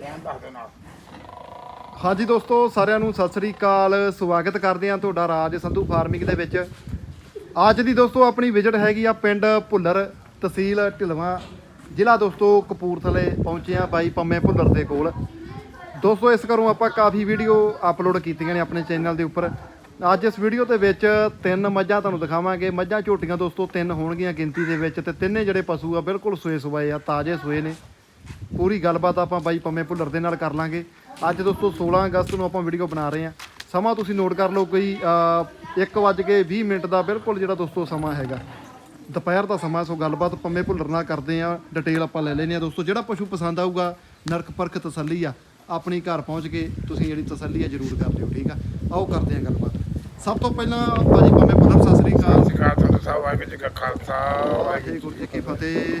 Time ਦੱਸ ਦਿਓ ਨਾਲ ਹਾਂਜੀ ਦੋਸਤੋ, ਸਾਰਿਆਂ ਨੂੰ ਸਤਿ ਸ੍ਰੀ ਅਕਾਲ। ਸਵਾਗਤ ਕਰਦੇ ਹਾਂ ਤੁਹਾਡਾ ਰਾਜ ਸੰਧੂ ਫਾਰਮਿੰਗ ਦੇ ਵਿੱਚ। ਅੱਜ ਦੀ ਦੋਸਤੋ, ਆਪਣੀ ਵਿਜ਼ਿਟ ਹੈਗੀ ਆ ਪਿੰਡ ਭੁੱਲਰ ਤਹਿਸੀਲ ਢਿਲਵਾਂ। ਜ਼ਿਲ੍ਹਾ ਦੋਸਤੋ, ਕਪੂਰਥਲੇ ਪਹੁੰਚੇ ਆ ਬਾਈ ਪੰਮੇ ਭੁੱਲਰ ਦੇ ਕੋਲ। ਦੋਸਤੋ, ਇਸ ਘਰੋਂ ਆਪਾਂ ਕਾਫੀ ਵੀਡੀਓ ਅਪਲੋਡ ਕੀਤੀਆਂ ਨੇ ਆਪਣੇ ਚੈਨਲ ਦੇ ਉੱਪਰ। ਅੱਜ ਇਸ ਵੀਡੀਓ ਦੇ ਵਿੱਚ ਤਿੰਨ ਮੱਝਾਂ ਤੁਹਾਨੂੰ ਦਿਖਾਵਾਂਗੇ। ਮੱਝਾਂ ਝੋਟੀਆਂ ਦੋਸਤੋ, ਤਿੰਨ ਹੋਣਗੀਆਂ ਗਿਣਤੀ ਦੇ ਵਿੱਚ ਤੇ ਤਿੰਨੇ ਜਿਹੜੇ ਪਸ਼ੂ ਆ, ਬਿਲਕੁਲ ਸੋਏ ਸੁਆਏ ਆ, ਤਾਜ਼ੇ ਸੂਏ ਨੇ। ਪੂਰੀ ਗੱਲਬਾਤ ਆਪਾਂ ਬਾਈ ਪੰਮੇ ਭੁੱਲਰ ਦੇ ਨਾਲ ਕਰ ਲਾਂਗੇ। ਅੱਜ ਦੋਸਤੋ 16 ਅਗਸਤ ਨੂੰ ਆਪਾਂ ਵੀਡੀਓ ਬਣਾ ਰਹੇ ਹਾਂ। ਸਮਾਂ ਤੁਸੀਂ ਨੋਟ ਕਰ ਲਓ ਕੋਈ 1:20 ਮਿੰਟ ਦਾ ਬਿਲਕੁਲ ਜਿਹੜਾ ਦੋਸਤੋ ਸਮਾਂ ਹੈਗਾ। ਦੁਪਹਿਰ ਦਾ ਸਮਾਂ ਸੋ ਗੱਲਬਾਤ ਪੰਮੇ ਭੁੱਲਰ ਨਾਲ ਕਰਦੇ ਆ ਡਿਟੇਲ ਆਪਾਂ ਲੈ ਲੈਨੇ ਆ ਦੋਸਤੋ। ਜਿਹੜਾ ਪਸ਼ੂ ਪਸੰਦ ਆਊਗਾ ਨਰਕ ਪਰਖ ਤਸੱਲੀ ਆ। ਆਪਣੀ ਘਰ ਪਹੁੰਚ ਕੇ ਤੁਸੀਂ ਜਿਹੜੀ ਤਸੱਲੀ ਆ ਜ਼ਰੂਰ ਕਰ ਲਿਓ ਠੀਕ ਆ? ਆਓ ਕਰਦੇ ਆ ਗੱਲਬਾਤ। ਸਭ ਤੋਂ ਪਹਿਲਾਂ ਬਾਜੀ ਪੰਮੇ ਭੁੱਲਰ ਸਤਿ ਸ੍ਰੀ ਅਕਾਲ। ਸਤਿ ਸ਼੍ਰੀ ਅਕਾਲ ਸਾਹਿਬ ਵਾਹਿਗੁਰੂ ਜੀ ਕਾ ਖਾਲਸਾ ਵਾਹਿਗੁਰੂ ਜੀ ਕੀ ਫਤਿਹ।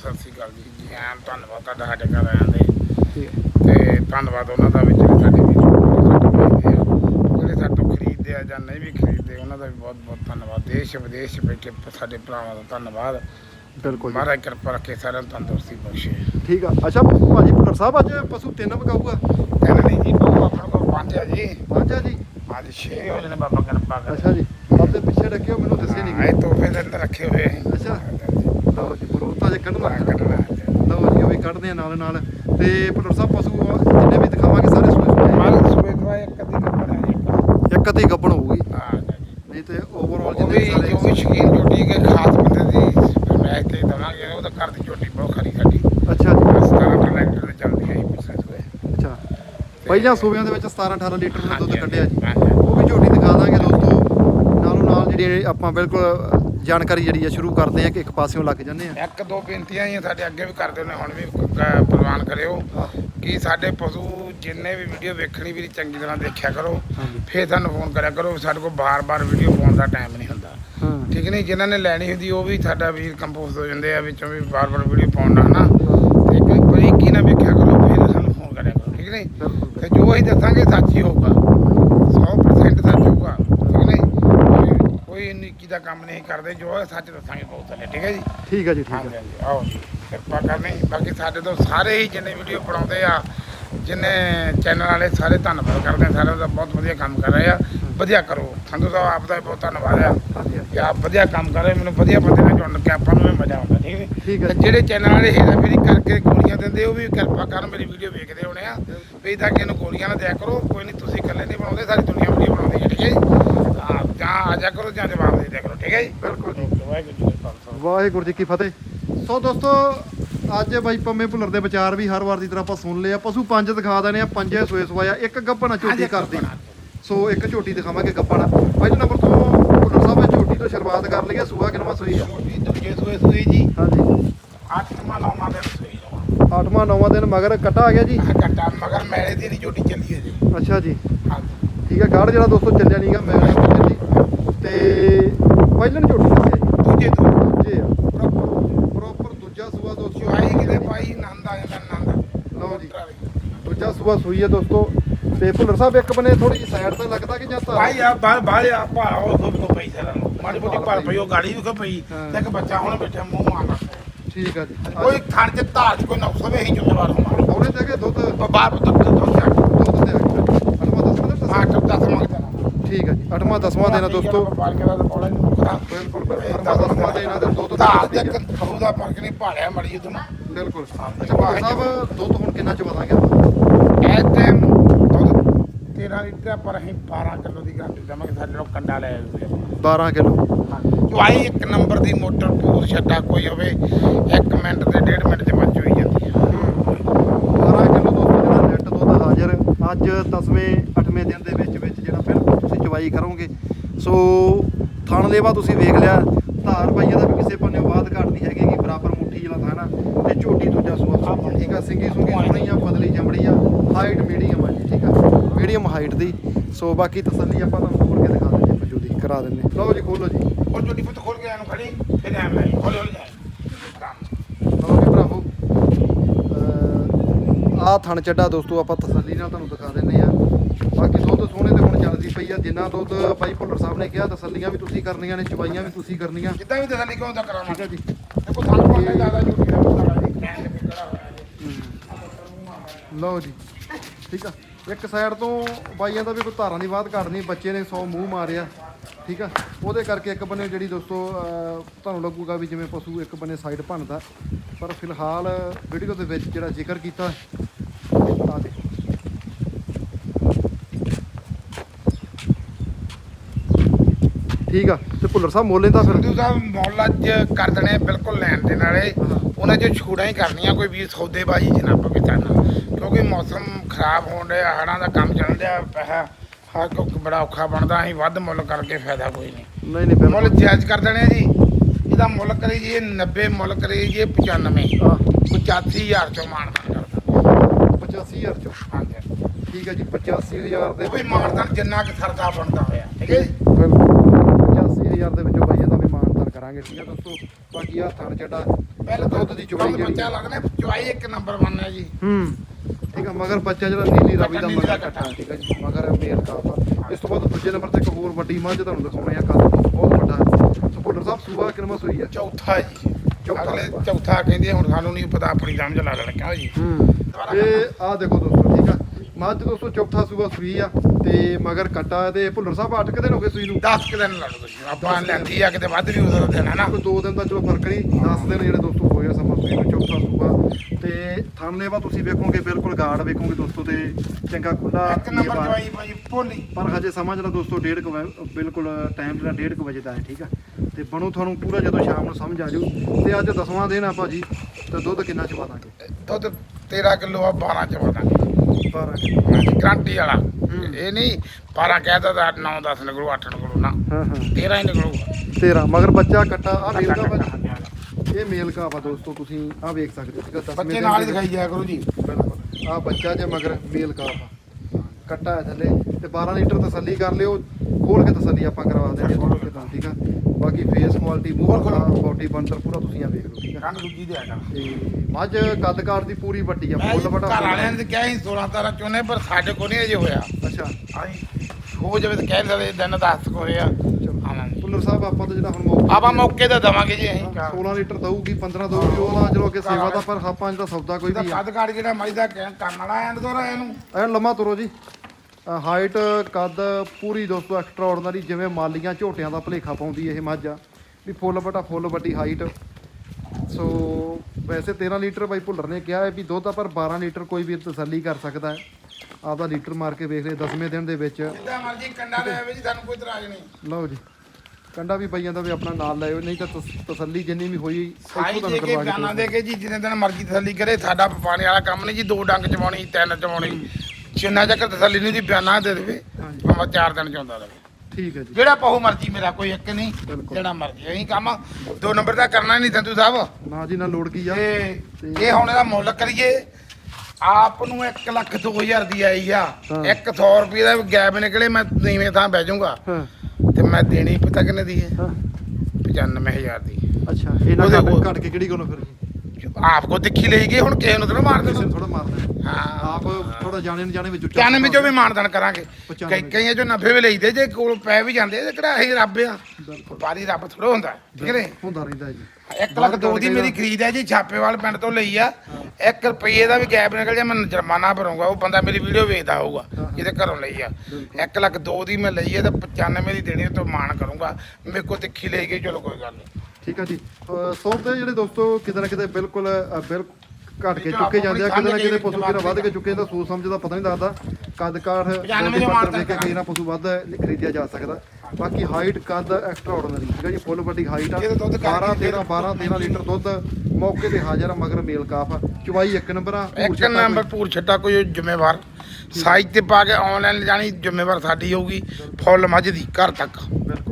ਸਤਿ ਸ਼੍ਰੀ ਅਕਾਲ ਜੀ। ਨੂੰ ਧੰਨਵਾਦ ਤੁਹਾਡਾ ਸਾਡੇ ਘਰ ਆਇਆਂ ਦੇ। ਤੇ ਧੰਨਵਾਦ ਉਹਨਾਂ ਦਾ ਵੀ ਜਿਹੜੇ ਸਾਡੇ ਵੀਰ ਸਾਡੇ ਆ ਜਿਹੜੇ ਸਾਤੋਂ ਖਰੀਦਦੇ ਆ ਜਾਂ ਨਹੀਂ ਵੀ ਖਰੀਦਦੇ ਉਹਨਾਂ ਦਾ ਵੀ ਬਹੁਤ ਬਹੁਤ ਧੰਨਵਾਦ। ਦੇਸ਼ ਵਿਦੇਸ਼ ਬੈਠੇ ਸਾਡੇ ਭਰਾਵਾਂ ਦਾ ਧੰਨਵਾਦ। ਬਿਲਕੁਲ। ਮਹਾਰਾਜ ਕਿਰਪਾ ਰੱਖੇ ਸਾਰਿਆਂ ਨੂੰ ਤੰਦਰੁਸਤੀ ਬਖਸ਼ੇ। ਠੀਕ ਆ। ਅੱਛਾ ਭਾਜੀ ਭੁੱਲਰ ਸਾਹਿਬ ਅੱਜ ਪਸ਼ੂ ਤਿੰਨ ਵਗਾਊਗਾ ਕਹਿੰਦੇ ਨਹੀਂ ਜੀ ਬਾਬਾ ਆਪਣੇ ਕੋਲ ਪੰਜ ਆ ਜੀ। ਪੰਜ ਆ ਜੀ? ਅੱਜ ਛੇ ਹੋ ਜਣੇ ਬਾਬਾ ਕਿਰਪਾ ਕਰੇ। ਅੱਛਾ ਜੀ ਆਪਦੇ ਪਿੱਛੇ ਰੱਖਿਓ ਮੈਨੂੰ ਦੱਸੇ ਨਹੀਂ ਆਏ ਤੋਹਫੇ ਦੇ ਅੰਦਰ ਰੱਖੇ ਹੋਏ। ਅੱਛਾ। ਲਓ ਜੀ ਬਰੋਤਾ ਜੇ ਕੱਢਣਾ। ਕੱਢਣਾ। ਲਓ ਜੀ ਉਹ ਵੀ ਕੱਢਦੇ ਆ ਨਾਲ ਨਾਲ। ਤੇ ਭੁੱਲਰ ਸਾਹਿਬ ਪਸ਼ੂ ਜਿੰਨੇ ਵੀ ਦਿਖਾਵਾਂਗੇ ਸਾਰੇ ਸੂਏ ਸੂਏ। ਮਾਲਕ ਸੂਏ ਦਵਾ ਇੱਕ ਅੱਧੀ ਕੱਪੜਾ ਜੀ। ਇੱਕ ਅੱਧੀ ਗੱਬਣ ਹੋਊਗੀ। ਹਾਂ ਨਹੀਂ ਤੇ ਓਵਰਆਲ ਜਿੰਨੇ ਜੋ ਵੀ ਸ਼ਕੀਨ ਜੋਟੀ ਕੇ ਖਾਸ ਬੰਦੇ ਦੀ ਮੈਂ ਤੇ ਦਵਾਂਗੇ ਉਹਦਾ ਘਰ ਦੀ ਜੋਟੀ ਬਹੁਤ ਖਰੀ ਸਾਡੀ। ਅੱਛਾ ਜੀ। 17 ਟਰੈਕਟਰ ਤੇ ਚੱਲਦੀ ਹੈ ਪ੍ਰੋਸੈਸ ਹੋਏ ਅੱਛਾ। ਪਹਿਲਾਂ ਸੂਬਿਆਂ ਦੇ ਵਿੱਚ 17 18 ਲੀਟਰ ਦਾ ਦੁੱਧ ਕੱਢਿਆ ਜੀ। ਉਹ ਵੀ ਝੋਟੀ ਦਿਖਾ ਦਾਂਗੇ ਦੋਸਤੋ। ਨਾਲੋਂ ਨਾਲ ਜਿਹੜੀ ਆਪਾਂ ਬਿਲਕੁਲ ਜਾਣਕਾਰੀ ਜਿਹੜੀ ਆ ਸ਼ੁਰੂ ਕਰਦੇ ਆ ਕਿ ਇੱਕ ਪਾਸਿਓਂ ਲੱਗ ਜੰਨੇ ਆ। ਇੱਕ ਦੋ ਬੇਨਤੀਆਂ ਹੀ ਸਾਡੇ ਅੱਗੇ ਵੀ ਕਰਦੇ ਨੇ ਹੁਣ ਵੀ ਕ- ਪ੍ਰਵਾਨ ਕਰਿਓ ਕਿ ਸਾਡੇ ਪਸ਼ੂ ਜਿੰਨੇ ਵੀ ਵੀਡੀਓ ਵੇਖਣੀ ਵੀ ਚੰਗੀ ਤਰ੍ਹਾਂ ਦੇਖਿਆ ਕਰੋ ਹਾਂਜੀ। ਫੇਰ ਸਾਨੂੰ ਫੋਨ ਕਰਿਆ ਕਰੋ ਸਾਡੇ ਕੋਲ ਬਾਰ-ਬਾਰ ਵੀਡੀਓ ਪਾਉਣ ਦਾ ਟਾਈਮ ਨਹੀਂ ਹੁੰਦਾ। ਹਾਂ। ਠੀਕ ਨਹੀਂ ਜਿਨ੍ਹਾਂ ਨੇ ਲੈਣੀ ਹੁੰਦੀ ਉਹ ਵੀ ਸਾਡਾ ਵੀਰ ਕੰਪੋਜ਼ ਹੋ ਜਾਂਦੇ ਆ ਵਿੱਚੋਂ ਵੀ ਬਾਰ-ਬਾਰ ਵੀਡੀਓ ਪਾਉਣ ਦਾ ਨਾ ਤੇ ਕੋਈ ਬਰੀਕੀ ਨਾ ਵੇਖਿਆ ਕਰੋ ਫਿਰ ਸਾਨੂੰ ਫੋਨ ਕਰਿਆ ਕਰੋ ਠੀਕ ਨਹੀਂ? ਬਿਲਕੁਲ। ਤੇ ਜੋ ਅਸੀਂ ਦੱਸਾਂਗੇ ਸੱਚ ਹੀ ਹੋਊਗਾ 100% ਸੱਚ ਹੋਊਗਾ ਠੀਕ ਨਹੀਂ ਕੋਈ- ਕੋਈ ਨਿੱਕੀ ਦਾ ਕੰਮ ਨਹੀਂ ਕਰਦੇ ਜੋ ਹੈ ਸੱਚ ਦੱਸਾਂਗੇ ਬਹੁਤ ਥੱਲੇ ਠੀਕ ਹੈ ਜੀ? ਠੀਕ ਆ ਜੀ ਠੀਕ ਹਾਂਜੀ ਹਾਂਜੀ ਆਓ ਜੀ ਕਿਰਪਾ ਕਰਨੀ। ਬਾਕੀ ਸਾਡੇ ਤੋਂ ਸਾਰੇ ਹੀ ਜਿੰਨੇ ਵੀਡੀਓ ਬਣਾਉਂਦੇ ਆ ਜਿੰਨੇ ਚੈਨਲ ਵਾਲੇ ਸਾਰੇ ਧੰਨਵਾਦ ਕਰਦੇ ਆ। ਸਾਰਿਆਂ ਦਾ ਬਹੁਤ ਵਧੀਆ ਕੰਮ ਕਰ ਰਹੇ ਆ। ਵਧੀਆ ਕਰੋ। ਸੰਧੂ ਸਾਹਿਬ ਆਪ ਦਾ ਵੀ ਬਹੁਤ ਧੰਨਵਾਦ ਆ। ਕਿ ਆਪ ਵਧੀਆ ਕੰਮ ਕਰ ਰਹੇ। ਮੈਨੂੰ ਵਧੀਆ ਬੰਦੇ ਨਾਲ ਜੁੜਨ ਕੇ ਆਪਾਂ ਨੂੰ ਵੀ ਮਜ਼ਾ ਆਉਂਦਾ ਠੀਕ ਹੈ ਠੀਕ ਹੈ ਤੇ ਜਿਹੜੇ ਚੈਨਲ ਵਾਲੇ ਹੇਰਾ ਫੇਰੀ ਕਰਕੇ ਗੋਲੀਆਂ ਦਿੰਦੇ ਉਹ ਵੀ ਕਿਰਪਾ ਕਰਨ ਮੇਰੀ ਵੀਡੀਓ ਵੇਖਦੇ ਹੋਣੇ ਆ। ਵੀ ਤਾਂ ਕਿ ਇਹਨੂੰ ਗੋਲੀਆਂ ਨਾ ਦਿਆ ਕਰੋ। ਕੋਈ ਨਹੀਂ ਤੁਸੀਂ ਇਕੱਲੇ ਨਹੀਂ ਬਣਾਉਂਦੇ ਸਾਰੀ ਦੁਨੀਆ ਵੀਡੀਓ ਬਣਾਉਂਦੀ ਹੈ ਠੀਕ ਹੈ ਜੀ? ਹਾਂ, ਜਾਂ ਆ ਜਾ ਕਰੋ ਜਾਂ ਜਵਾਬ ਦੇ ਦਿਆ ਕਰੋ ਠੀਕ ਹੈ ਜੀ? ਬਿਲਕੁਲ ਵਾਹਿਗੁਰੂ ਜੀ। ਕਾ ਖਾਲਸਾ ਵਾਹਿਗੁਰੂ ਜੀ ਕੀ ਫਤਿਹ। ਸੋ ਦੋਸਤੋ ਅੱਜ ਬਾਈ ਪੰਮੇ ਭੁੱਲਰ ਦੇ ਵਿਚਾਰ ਵੀ ਹਰ ਵਾਰ ਦੀ ਤਰ੍ਹਾਂ ਆਪਾਂ ਸੁਣ ਲਏ ਆ। ਪਸ਼ੂ ਪੰਜ ਦਿਖਾ ਦੇਣੇ ਆ ਪੰਜੇ ਸੋਏ ਸਵਾਇਆ ਇੱਕ ਗੱਭਣਾ ਝੋਟੀ ਕਰਦੀ। ਸੋ ਇੱਕ ਝੋਟੀ ਦਿਖਾਵਾਂਗੇ ਗੱਭਣਾ ਪਹਿਲੇ ਨੰਬਰ ਤੋਂ ਭੁੱਲਰ ਸਾਹਿਬ ਝੋਟੀ ਤੋਂ ਸ਼ੁਰੂਆਤ ਕਰ ਲਈਏ ਸੂਆ ਕਿਨਵਾ ਸੋਈ ਆ? ਦੂਜੇ ਸੂਏ ਸੂਈ ਜੀ। ਹਾਂਜੀ। ਅੱਠ ਨਵਾਂ ਦਿਨ ਸੂਈ ਅੱਠਵਾਂ ਨੌਵਾਂ ਦਿਨ ਮਗਰ ਕੱਟਾ ਆ ਗਿਆ ਜੀ? ਘੱਟਾ ਮਗਰ ਮੈਲੇ ਦੀ ਨਹੀਂ ਛੋਟੀ ਚੱਲੀ ਹੈ ਜੀ। ਅੱਛਾ ਜੀ। ਹਾਂਜੀ। ਠੀਕ ਹੈ ਗਾੜ ਜਿਹੜਾ ਦੋਸਤੋ ਚੱਲਿਆ ਨਹੀਂਗਾ ਮੈਂ ਚੱਲੀ ਤੇ ਪਹਿਲਨ ਝੋਟੀ ਦੱਸਿਆ ਦੂਜੇ ਦੂਜੇ। ਦੂਜੇ ਆ। ਪ੍ਰੋਪਰ ਦੂਜਾ। ਸੂਆ ਦੋਸਤੋ। ਚੁਆਈ ਕਿਤੇ ਪਾਈ ਨੰਦ ਆ ਜਾਂਦਾ ਨੰਦ। ਲਓ ਜੀ। ਦੂਜਾ ਸੂਆ ਸੂਈ ਹੈ ਦੋਸਤੋ। ਤੇ ਭੁੱਲਰ ਸਾਹਿਬ ਇੱਕ ਬਨੇ ਥੋੜੀ ਜਿਹੀ ਸਾਈਡ ਤੇ ਲੱਗਦਾ ਕਿ ਜਾਂ ਤਾਂ ਭਾਈ ਆ ਬਾਹਰ ਬਾਹਰ ਆ ਭਾਲਾ ਉਹ ਕੋ ਪਈ ਸਾਰਾ ਮਾੜੀ ਮੋਟੀ ਭਾਲ ਪਈ ਉਹ ਗਾੜੀ ਵੀ ਕੋ ਪਈ। ਤੇ ਇੱਕ ਬੱਚਾ ਹੁਣ ਬੈਠਾ ਮੂੰਹ ਮਾਰਦਾ ਠੀਕ ਆ ਜੀ। ਕੋਈ ਥਣ ਚ ਧਾਰ ਚ ਕੋਈ ਨੌਕਸਾ ਵੀ ਹੀ ਜ਼ਿੰਮੇਵਾਰ ਹੋਣਾ ਉਹਨੇ ਤੇ ਕਿ ਦੁੱਧ ਬਾਹਰ ਤੋਂ ਤੋਂ ਦੁੱਧ ਤੇ ਅਠਵਾਂ ਦਸਵਾਂ ਦਿਨ ਹਾਂ ਦੱਸਿਆ? ਟੱਪ ਦਸ ਮੰਗ ਜਾਣਾ ਠੀਕ ਆ ਜੀ। ਅਠਵਾਂ ਦਸਵਾਂ ਦਿਨ ਆ ਦੋਸਤੋ। ਕੇ ਦਾ ਬੋਲਾ ਨਹੀਂ ਮੁਕਦਾ ਬਿਲਕੁਲ ਅਠਵਾਂ ਦਸਵਾਂ ਦਿਨ ਇਹਨਾਂ ਦੇ ਦੁੱਧ ਧਾਰ ਦਾ ਤੇ ਖਰੂ ਦਾ ਫ਼ਰਕ ਨਹੀਂ ਭਾਲਿਆ ਮੜੀ ਉਦੋਂ ਬਿਲਕੁਲ। ਹਾਂ। ਅੱਛਾ ਭੁੱਲਰ ਸਾਹਿਬ ਦੁੱਧ ਹੁਣ ਕਿੰਨਾ ਚ ਵਧਾਂਗੇ? ਆਪਾਂ ਇਸ ਟਾਈਮ ਦੁੱਧ 13 ਲੀਟਰ ਪਰ ਅਸੀਂ 12 ਕਿਲੋ ਦੀ ਗਾਰੰਟੀ ਦੇਵਾਂਗੇ। ਸਾਡੇ ਲੋਕ ਕੰਡਾ ਲੈ ਆਏ ਹੋਏ ਆ। 12 ਕਿਲੋ। ਚੁਆਈ ਇੱਕ ਨੰਬਰ ਦੀ ਮੋਟਰ ਪੂਰ ਛੱਡਾ ਕੋਈ ਹੋਵੇ 1 ਮਿੰਟ ਤੇ 1.5 ਮਿੰਟ ਚ ਮੱਚ ਹੋਈ ਜਾਂਦੀ ਹੈ 12 ਕਿਲੋ ਦੋਸਤੋ ਜਿਹੜਾ ਨੈਟ ਦੁੱਧ ਹਾਜ਼ਰ ਅੱਜ 10ਵੇਂ 8ਵੇਂ ਦਿਨ ਦੇ ਵਿੱਚ ਵਿੱਚ ਜਿਹੜਾ ਚਵਾਈ ਕਰੋਗੇ। ਸੋ ਥਣ ਲੇਵਾ ਤੁਸੀਂ ਵੇਖ ਲਿਆ ਧਾਰ ਪਾਈਆ ਦਾ ਵੀ ਕਿਸੇ ਪੰਨੇ ਬਾਤ ਘਟਦੀ ਹੈਗੀ ਕਿ ਬਰਾਬਰ ਮੁੱਠੀ ਵਾਲਾ ਥਾਣਾ ਤੇ ਝੋਟੀ ਦੂਜਾ ਸੂਆ ਠੀਕ ਆ ਸਿੰਗੀ ਸੁੰਗੀ ਸੋਹਣੀ ਆ ਪਤਲੀ ਚਮੜੀ ਆ ਹਾਈਟ ਮੀਡੀਅਮ ਆ ਜੀ ਠੀਕ ਆ? ਮੀਡੀਅਮ ਹਾਈਟ ਦੀ। ਸੋ ਬਾਕੀ ਤਸੱਲੀ ਆਪਾਂ ਤੁਹਾਨੂੰ ਖੋਲ ਕੇ ਦਿਖਾ ਦਿੰਦੇ ਹਾਂ ਦੀ ਕਰਾ ਦਿੰਦੇ। ਲਓ ਜੀ ਖੋਲੋ ਜੀ। ਉਹ ਜੋਟੀ ਪੁੱਤ ਖੋਲ ਕੇ ਆਨੂੰ ਖੜੀ ਫਿਰ ਐਮ ਲੈ ਹੌਲੀ ਹੌਲੀ ਜਾਏ ਲਓ ਜੀ ਭਰਾਵੋ। ਆ ਥਣ ਚੱਡਾ ਦੋਸਤੋ ਆਪਾਂ ਤਸੱਲੀ ਨਾਲ ਤੁਹਾਨੂੰ ਦਿਖਾ ਦਿੰਦੇ ਆ ਬਾਕੀ ਦੁੱਧ ਸੋਹਣੇ ਤੇ ਹੁਣ ਚੱਲਦੀ ਪਈ ਆ। ਜਿੰਨਾ ਦੁੱਧ ਬਾਈ ਭੁੱਲਰ ਸਾਹਿਬ ਨੇ ਕਿਹਾ ਤਸੱਲੀਆਂ ਵੀ ਤੁਸੀਂ ਕਰਨੀਆਂ ਨੇ ਚਵਾਈਆਂ ਵੀ ਤੁਸੀਂ ਕਰਨੀਆਂ। ਜਿੱਦਾਂ ਵੀ ਤਸੱਲੀ ਕਿਉਂ ਦਾ ਕਰਾਉਣਾ ਠੀਕ ਹੈ ਜੀ। ਦੇਖੋ ਸਾਨੂੰ ਪਤਾ ਜ਼ਿਆਦਾ ਜੋਟੀ ਦਾ ਪਤਾ ਨਹੀਂ। ਕਹਿਣ ਲੱਗੇ ਕਿਹੜਾ ਹੋਇਆ ਲਓ ਜੀ। ਠੀਕ ਆ। ਇੱਕ ਸਾਈਡ ਤੋਂ ਬਾਈਆਂ ਦਾ ਵੀ ਕੋਈ ਧਾਰਾਂ ਦੀ ਬਾਤ ਘੜਨੀ ਬੱਚੇ ਨੇ 100 ਮੂੰਹ ਮਾਰਿਆ। ਠੀਕ ਆ। ਉਹਦੇ ਕਰਕੇ ਇੱਕ ਬੰਨੇ ਜਿਹੜੀ ਦੋਸਤੋ ਤੁਹਾਨੂੰ ਲੱਗੂਗਾ ਵੀ ਜਿਵੇਂ ਪਸ਼ੂ ਇੱਕ ਬੰਨੇ ਸਾਈਡ ਭੰਨਦਾ। ਪਰ ਫਿਲਹਾਲ ਵੀਡੀਓ ਦੇ ਵਿੱਚ ਜਿਹੜਾ ਜ਼ਿਕਰ ਕੀਤਾ ਆ ਦੇਖੋ ਠੀਕ ਆ ਤੇ ਭੁੱਲਰ ਸਾਹਿਬ ਮੋਲੇ ਤਾਂ ਫਿਰ? ਸੰਧੂ ਸਾਹਿਬ ਮੁੱਲ ਅੱਜ ਕਰ ਦੇਣੇ ਬਿਲਕੁਲ ਲੈਣ ਦੇ ਨਾਲੇ ਉਹਨਾਂ 'ਚ ਛੂੜਾਂ ਹੀ ਕਰਨੀਆਂ ਕੋਈ ਵੀ ਸੌਦੇਬਾਜ਼ੀ ਚ ਨਾ ਪਵੇ ਕਿਉਂਕਿ ਮੌਸਮ ਖਰਾਬ ਹੋਣ ਡਿਆ ਹੜਾਂ ਦਾ ਕੰਮ ਚੱਲ ਰਿਹਾ ਪੈਸਾ ਹਰ ਕੋਈ ਬੜਾ ਔਖਾ ਬਣਦਾ ਅਸੀਂ ਵੱਧ ਮੁੱਲ ਕਰਕੇ ਫਾਇਦਾ ਕੋਈ ਨਹੀਂ। ਨਹੀਂ ਨਹੀਂ ਮੁੱਲ ਬਿਲਕੁਲ ਜਾਇਜ਼ ਕਰ ਦੇਣੇ ਜੀ। ਇਹਦਾ ਮੁੱਲ ਕਰੀ ਜੀ 90 ਮੁੱਲ ਕਰੀ ਜੀ 95 ਆ 85000 ਚੋਂ ਮਾਨਦਾਨ ਕਰਦਾ। 85000 ਚੋਂ? ਹਾਂਜੀ। ਠੀਕ ਹੈ ਜੀ 85000 ਦੇ ਉਹ ਵੀ ਮਾਨਦਾਨ ਜਿੰਨਾ ਕਿ ਸਰਦਾ ਬਣਦਾ ਹੋਇਆ ਠੀਕ ਹੈ ਜੀ? ਬਿਲਕੁਲ। 85000 ਦੇ ਵਿੱਚੋਂ ਬਾਈਆਂ ਦਾ ਵੀ ਮਾਨਦਾਨ ਕਰਾਂਗੇ। ਠੀਕ ਹੈ ਦੋਸਤੋ ਬਾਕੀ ਆ ਥਣ ਚੱਡਾ ਪਹਿਲਾਂ ਦੁੱਧ ਦੀ ਚੁਆਈ ਜਿਹੜੀ ਬੱਚਾ ਲੱਗਣਾ ਚੁਆਈ ਇੱਕ ਨੰਬਰ ਬਣਨਾ ਜੀ। ਹੂੰ ਠੀਕ ਆ ਮਗਰ ਬੱਚਾ ਜਿਹੜਾ ਨੀਲੀ ਰਾਵੀ ਦਾ ਮਗਰ ਕੱਟਾ ਠੀਕ ਹੈ ਜੀ ਮਗਰ ਮੇਲ ਕਾਫਾ ਇਸ ਤੋਂ ਬਾਅਦ ਦੂਜੇ ਨੰਬਰ ਤੇ ਇੱਕ ਹੋਰ ਵੱਡੀ ਮੱਝ ਤੁਹਾਨੂੰ ਦਿਖਾਉਣੇ ਆ ਕੱਦ ਬਹੁਤ ਵੱਡਾ। ਹੈ ਸਪੋਰਟਰ ਸਾਹਿਬ ਸੂਬਾ ਕਿਨਮਾ ਸੂਈ ਆ ਚੌਥਾ ਜੀ। ਚੌਥਾ। ਅਗਲੇ ਚੌਥਾ ਕਹਿੰਦੇ ਹੁਣ ਸਾਨੂੰ ਨਹੀਂ ਪਤਾ ਆਪਣੀ ਸਮਝ ਲਾ ਲੈਣ ਕਿਉਂ ਜੀ। ਹੂੰ ਇਹ ਆ ਦੇਖੋ ਦੋਸਤੋ ਠੀਕ ਆ ਮੱਝ ਦੋਸਤੋ ਚੌਥਾ ਸੂਬਾ ਸੂਈ ਆ। ਤੇ ਮਗਰ ਕੱਟਾ ਹੈ ਤੇ ਭੁੱਲਰ ਸਾਹਿਬ 8 ਕੁ ਦਿਨ ਹੋ ਗਏ ਸੂਈ ਨੂੰ। 10 ਕਿ ਦਿਨ ਲੜੋ ਤੁਸੀਂ। ਆਪਾਂ ਲੈਂਦੀ ਆ ਕਿਤੇ ਵੱਧ ਵੀ ਉਧਰ ਦੇਣਾ ਨਾ ਕੋਈ 2 ਦਿਨ ਦਾ ਚਲੋ ਫ਼ਰਕ ਨਹੀਂ 10 ਦਿਨ ਜਿਹੜੇ ਦੋਸਤੋ ਹੋਏ ਆ ਸਮਾਂ ਨੂੰ ਚੌਥਾ ਸੂਬਾ। ਤੇ ਥਾਨਲੇਵਾ ਤੁਸੀਂ ਵੇਖੋਗੇ ਬਿਲਕੁਲ ਗਾਰਡ ਵੇਖੋਗੇ ਦੋਸਤੋ ਤੇ ਚੰਗਾ ਖੁੱਲਾ ਇੱਕ ਨੰਬਰ ਚੁਆਈ ਭਾਈ ਭੋਲੀ। ਪਰ ਹਜੇ ਸਮਾਂ ਜਿਹੜਾ ਦੋਸਤੋ ਡੇਢ ਕੁ ਵਜੇ- ਬਿਲਕੁਲ ਟਾਈਮ ਜਿਹੜਾ ਡੇਢ ਕੁ ਵਜੇ ਦਾ ਹੈ ਠੀਕ ਆ? ਤੇ ਬਣੋ ਤੁਹਾਨੂੰ ਪੂਰਾ ਜਦੋਂ ਸ਼ਾਮ ਨੂੰ ਸਮਝ ਆ ਜਾਊ। ਤੇ ਅੱਜ ਦਸਵਾਂ ਦਿਨ ਆ ਭਾਜੀ ਤੇ ਦੁੱਧ ਕਿੰਨਾ ਚਵਾ ਦਾਂਗੇ? ਦੁੱਧ 13 ਕਿਲੋ ਆ 12 ਚ ਵਾਦਾਂਗੇ 12 ਗਰੰਟੀ ਵਾਲਾ। ਇਹ ਨਹੀਂ 12 ਕਹਿਦਾ ਤਾਂ 9 10 ਨਿਕਲੂ 8 ਨਿਕਲੂ ਨਾ। ਹਾਂ ਹਾਂ। 13 ਹੀ ਨਿਕਲੂ। 13 ਮਗਰ ਬੱਚਾ ਕੱਟਾ ਆ ਮੇਲ ਕਾ ਭਾਜੀ ਇਹ ਮੇਲ ਕਾ ਵਾ ਦੋਸਤੋ ਤੁਸੀਂ ਆ ਵੇਖ ਸਕਦੇ ਹੋ ਦਸਵੇਂ ਬੱਚੇ ਨਾਲ ਹੀ ਦੇ- ਦਿਖਾਈ ਜਾਇਆ ਕਰੋ ਜੀ। ਆ ਬੱਚਾ ਜੇ ਮਗਰ ਮੇਲ ਕਾ ਵਾ ਕੱਟਾ ਹੈ ਥੱਲੇ ਤੇ 12 ਲੀਟਰ ਤਸੱਲੀ ਕਰ ਲਿਓ ਖੋਲ ਕੇ ਤਸੱਲੀ ਆਪਾਂ ਕਰਵਾ ਦਿੰਦੇ ਹਾਂ ਤੁਹਾਨੂੰ ਠੀਕ ਆ। ਬਾਕੀ ਫੇਸ ਕੁਆਲਿਟੀ ਮੂੰਹ ਬੋਡੀ ਬੰਦਰ ਪੂਰਾ ਤੁਸੀਂ ਆ ਵੇਖ ਲਓ ਠੀਕ ਆ? ਰੰਗ ਦੂਜੀ ਦੇ ਆਗਾ ਤੇ ਮੱਝ ਕੱਦ ਕਾਰ ਦੀ ਪੂਰੀ ਵੱਡੀ ਆ ਮੈਂ ਫੁੱਲ ਵੱਡਾ ਘਰ ਵਾਲਿਆਂ ਨੇ ਕਿਹਾ ਸੀ 16 17 ਚੋਨੇ ਪਰ ਸਾਡੇ ਕੋਲ ਨਹੀਂ ਅਜੇ ਹੋਇਆ। ਅੱਛਾ। ਆਈ ਹੋ ਜਾਵੇ ਤਾਂ ਕਹਿ ਸਕਦੇ ਦਿਨ 10 ਕੋ ਹੋਇਆ ਆਵਾਂਗੇ। ਪੁੱਲਰ ਸਾਹਿਬ ਆਪਾਂ ਤਾਂ ਜਿਹੜਾ ਹੁਣ ਮੌਕੇ ਆਪਾਂ ਮੌਕੇ ਤੇ ਦਵਾਂਗੇ ਜੀ ਅਸੀਂ 16 ਲੀਟਰ ਦਊਗੀ 15 ਦਊਗੀ ਉਹਦਾ ਚਲੋ ਅੱਗੇ ਸੇਵਾ ਦਾ ਪਰ ਆਪਾਂ ਦਾ ਸੌਦਾ ਕੋਈ ਵੀ ਆ। ਕੱਦ ਕਾੜ ਜਿਹੜਾ ਮੱਝ ਦਾ ਕਰਨ ਵਾਲਾ ਐਂਡ ਤੋਂ ਇਹਨੂੰ। ਐਨ ਲੰਮਾ ਤੁਰੋ ਜੀ। ਹਾਈਟ ਕੱਦ ਪੂਰੀ ਦੋਸਤੋ ਐਕਸਟਰਾ ਆਰਡੀਨਰੀ ਜਿਵੇਂ ਮਾਲੀਆਂ ਝੋਟਿਆਂ ਦਾ ਭਲੇਖਾ ਪਾਉਂਦੀ ਇਹ ਮੱਝ। ਆ ਵੀ ਫੁੱਲ ਵੱਡਾ ਫੁੱਲ ਵੱਡੀ ਹਾਈਟ ਸੋ ਵੈਸੇ 13 ਲੀਟਰ ਬਾਈ ਭੁੱਲਰ ਨੇ ਕਿਹਾ ਹੈ ਵੀ ਦੁੱਧ ਆ ਪਰ 12 ਲੀਟਰ ਕੋਈ ਵੀ ਤਸੱਲੀ ਕਰ ਸਕਦਾ ਹੈ। ਆਪਦਾ ਲੀਟਰ ਮਾਰ ਕੇ ਵੇਖ ਲੈ 10ਵੇਂ ਦਿਨ ਦੇ ਵਿੱਚ। ਜਿੱਦਾਂ ਮਰਜ਼ੀ ਕੰਡਾ ਲੈ ਆਵੇ ਜੀ ਸਾਨੂੰ ਕੋਈ ਇਤਰਾਜ਼ ਨਹੀਂ। ਲਓ ਜੀ ਕੰਡਾ ਵੀ ਬਈਆਂ ਦਾ ਵੀ ਆਪਣਾ ਨਾਲ ਲਾਇਓ ਨਹੀਂ ਤਾਂ ਤਸ- ਤਸੱਲੀ ਜਿੰਨੀ ਵੀ ਹੋਈ ਸਾਈ ਦੇ ਤੁਹਾਨੂੰ ਕੇ ਬਿਆਨਾਂ ਦੇ ਕੇ ਜੀ ਜਿੰਨੇ ਦਿਨ ਮਰਜ਼ੀ ਤਸੱਲੀ ਕਰੇ ਸਾਡਾ ਪਾਣੀ ਵਾਲਾ ਕੰਮ ਨਹੀਂ ਜੀ ਦੋ ਡੰਗ ਚਵਾਉਣੀ ਤਿੰਨ ਚਵਾਉਣੀ। ਜਿੰਨਾ ਚੱਕਰ ਤਸੱਲੀ ਨਹੀਂ ਦੀ ਬਿਆਨਾਂ ਦੇ ਦੇਵੇ ਹਾਂਜੀ। ਭਾਵੇਂ ਚਾਰ ਦਿਨ ਚਾਉਂਦਾ ਰਹੇ। ਠੀਕ ਹੈ ਜੀ। ਜਿਹੜਾ ਪਹੂ ਮਰਜ਼ੀ ਮੇਰਾ ਕੋਈ ਇੱਕ ਨਹੀਂ ਬਿਲਕੁਲ। ਜਿਹੜਾ ਮਰਜ਼ੀ ਅਸੀਂ ਕੰਮ ਦੋ ਨੰਬਰ ਦਾ ਕਰਨਾ ਨਹੀਂ ਸੰਧੂ ਸਾਹਿਬ। ਨਾ ਜੀ ਨਾ ਲੋੜ ਕੀ ਆ। ਤੇ ਇਹ ਹੁਣ ਇਹਦਾ ਮੁੱਲ ਕਰੀਏ ਆਪ ਨੂੰ 1 ਲੱਖ 2000 ਦੀ ਆਈ ਆ। ਹਾਂ। 100 ਰੁਪਏ ਦਾ ਗੈਪ ਨਿਕਲੇ ਮੈਂ ਨੀਵੇਂ ਥਾਂ ਬਹਿ ਜਾਊਂਗਾ। ਹਾਂ। ਤੇ ਮੈਂ ਦੇਣੀ ਪਤਾ ਕਿੰਨੇ ਦੀ ਹੈ? ਹਾਂ। 95000 ਦੀ। ਅੱਛਾ ਇਹਨਾਂ ਉਹਦੇ ਕੋਲ- ਘੱਟ ਕੇ ਕਿਹੜੀ ਕੋਲੋਂ ਫਿਰ? ਆਪ ਕੋ ਦੇਖੀ ਲਈ ਗਈ ਹੁਣ ਕਿਸੇ ਨੂੰ ਤਾਂ ਨਾ ਮਾਰ ਕਿਸੇ ਦੇਣਾ। ਨੂੰ ਥੋੜਾ ਮਾਰਨਾ ਹਾਂ। ਆਪ ਥੋੜਾ ਜਾਣੇ ਨੂੰ ਜਾਣੇ ਵਿੱਚ ਉੱਚਾ 95 ਚੋਂ ਵੀ ਮਾਨਦਾਨ ਕਰਾਂਗੇ। ਪਚਾਨਵੇਂ। ਕਈ ਕਈਆਂ ਚੋਂ 90 ਵੀ ਲਈਦੇ ਜੇ ਕੋਲ ਪੈ ਵੀ ਜਾਂਦੇ ਤੇ ਕਿਹੜਾ ਅਸੀਂ ਰੱਬ ਆ। ਬਿਲਕੁਲ। ਵਪਾਰੀ ਰੱਬ ਥੋੜਾ ਹੁੰਦਾ ਠੀਕ ਨੇ ਹੁੰਦਾ ਰਹਿੰਦਾ ਜੀ। 1 ਲੱਖ ਦੋ ਦੀ ਮੇਰੀ ਖਰੀਦ ਹੈ ਜੀ ਛਾਪੇਵਾਲ ਪਿੰਡ ਤੋਂ ਲਈ ਆ। 1 ਰੁਪਏ ਦਾ ਵੀ ਗੈਪ ਨਿਕਲ ਜਾ ਮੈਂ ਜੁਰਮਾਨਾ ਭਰੂੰਗਾ ਉਹ ਬੰਦਾ ਮੇਰੀ ਵੀਡੀਓ ਵੇਖਦਾ ਹੋਊਗਾ ਜਿਹਦੇ ਘਰੋਂ ਲਈ ਆ। 1 ਲੱਖ ਦੋ ਦੀ ਮੈਂ ਲਈ ਹੈ ਤੇ 95 ਦੀ ਦੇਣੀ ਤੋਂ ਮਾਨ ਕਰੂੰਗਾ। ਮੇਰੇ ਕੋਲ ਤਿੱਖੀ ਲੈ ਗਈ ਚਲੋ ਕੋਈ ਗੱਲ ਨਹੀਂ। ਠੀਕ ਆ ਜੀ। ਅਹ ਸੌਦੇ ਜਿਹੜੇ ਦੋਸਤੋ ਕਿਤੇ ਨਾ ਕਿਤੇ ਬਿਲਕੁਲ ਬਿਲਕੁਲ ਘਟ ਕੇ ਚੁੱਕੇ ਜਾਂਦੇ ਆ। ਕਿਤੇ ਨਾ ਕਿਤੇ ਪਸ਼ੂ ਕਿਹੜਾ ਵੱਧ ਕੇ ਚੁੱਕੇ ਤਾਂ ਸੋਚ ਸਮਝ ਦਾ ਪਤਾ ਨਹੀਂ ਲੱਗਦਾ। ਕੱਦ ਕਾਠ ਦੇ ਕੇ ਕਈ ਨਾ ਪਸ਼ੂ ਵੱਧ ਖਰੀਦਿਆ ਜਾ ਸਕਦਾ। ਬਾਕੀ ਹਾਈਟ ਕੱਦ ਐਕਸਟਰਾ ਆਰਡੀਨਰੀ ਠੀਕ ਹੈ ਜੀ ਫੁੱਲ ਵੱਡੀ ਹਾਈਟ ਆ। ਇਹ ਤਾਂ ਦੁੱਧ 12 ਕਰਕੇ 13 12 13 ਲੀਟਰ ਦੁੱਧ ਮੌਕੇ ਤੇ ਹਾਜ਼ਰ ਮਗਰ ਮੇਲ ਕਾਫ ਚੁਵਾਈ ਇੱਕ ਨੰਬਰ ਆ ਇੱਕ ਨੰਬਰ ਪੂਰ ਛੱਟਾ ਕੋਈ ਜ਼ਿੰਮੇਵਾਰ। ਸਾਈਜ਼ ਤੇ ਪਾ ਕੇ ਆਨਲਾਈਨ ਜਾਣੀ ਜ਼ਿੰਮੇਵਾਰ ਸਾਡੀ ਹੋਊਗੀ। ਫੁੱਲ ਮੱਝ ਦੀ ਘਰ ਤੱਕ। ਬਿਲਕੁਲ।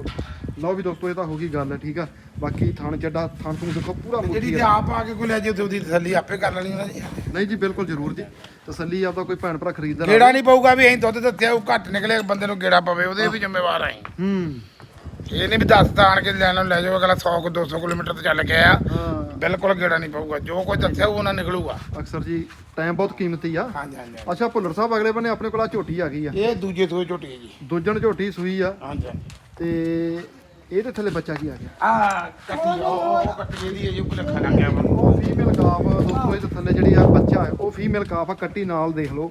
ਲਓ ਵੀ ਦੋਸਤੋ ਇਹ ਤਾਂ ਹੋ ਗਈ ਗੱਲ ਠੀਕ ਆ। ਬਾਕੀ ਥਣ ਚੱਡਾ ਥਣ ਤੋਂ ਦੇਖੋ ਪੂਰਾ ਜਿਹੜੀ ਮੁੱਠੀ ਤੇ ਆ। ਆਪ ਆ ਕੇ ਕੋਈ ਲੈ ਜੇ ਉਹਦੀ ਤਸੱਲੀ ਆਪੇ ਕਰ ਲੈਣੀ ਉਹਨਾਂ ਦੀ। ਨਹੀਂ ਜੀ ਬਿਲਕੁਲ ਜ਼ਰੂਰ ਜੀ। ਤਸੱਲੀ ਆਪਦਾ ਕੋਈ ਭੈਣ ਭਰਾ ਖਰੀਦਦਾ ਗੇੜਾ ਨਹੀਂ ਪਊਗਾ ਵੀ ਅਸੀਂ ਦੁੱਧ ਦਿੱਤੇ ਉਹ ਘੱਟ ਨਿਕਲੇ ਬੰਦੇ ਨੂੰ ਗੇੜਾ ਪਵੇ ਉਹਦੇ ਵੀ ਜ਼ਿੰਮੇਵਾਰ ਆਂ ਹੂੰ। ਇਹ ਨਹੀਂ ਵੀ ਦੱਸਦਾ ਆਣ ਕੇ ਲੈਣ ਨੂੰ ਲੈ ਜਾਓ ਅਗਲਾ 100 ਕੋ 200 ਕਿਲੋਮੀਟਰ ਤੇ ਚੱਲ ਗਿਆ। ਹਾਂ। ਬਿਲਕੁਲ ਗੇੜਾ ਨਹੀਂ ਪਊਗਾ ਜੋ ਕੋਈ ਦੱਸਿਆ ਉਹ ਉਹਨਾਂ ਨਿਕਲੂਗਾ। ਅਕਸਰ ਜੀ ਟਾਈਮ ਬਹੁਤ ਕੀਮਤੀ ਆ। ਹਾਂਜੀ ਹਾਂਜੀ ਅੱਛਾ ਭੁੱਲਰ ਸਾਹਿਬ ਅਗਲੇ ਬੰਨੇ ਆਪਣੇ ਕੋਲ ਆ ਝੋਟੀ ਆ ਗਈ ਆ। ਇਹ ਦੂਜੇ ਤੋਂ ਝੋਟੀ ਹੈ ਜੀ। ਦੂਜਣ ਝੋਟੀ ਸੂਈ ਆ। ਹਾਂਜੀ ਹਾਂਜੀ। ਤੇ ਇਹਦੇ ਥੱਲੇ ਬੱਚਾ ਕੀ ਆ ਗਿਆ? ਆ ਕੱਟੀ ਉਹ ਕੱਟੀ ਹੈ ਜੋ ਭੁਲੇਖਾ ਲੱਗ ਗਿਆ ਮੈਨੂੰ ਉਹ ਫੀਮੇਲ ਕਾਫ ਦੋਸਤੋ ਇਹਦੇ ਥੱਲੇ ਜਿਹੜੀ ਆ ਬੱਚਾ ਹੈ ਉਹ ਫੀਮੇਲ ਕਾਫ ਆ ਕੱਟੀ ਨਾਲ ਦੇਖ ਲਓ।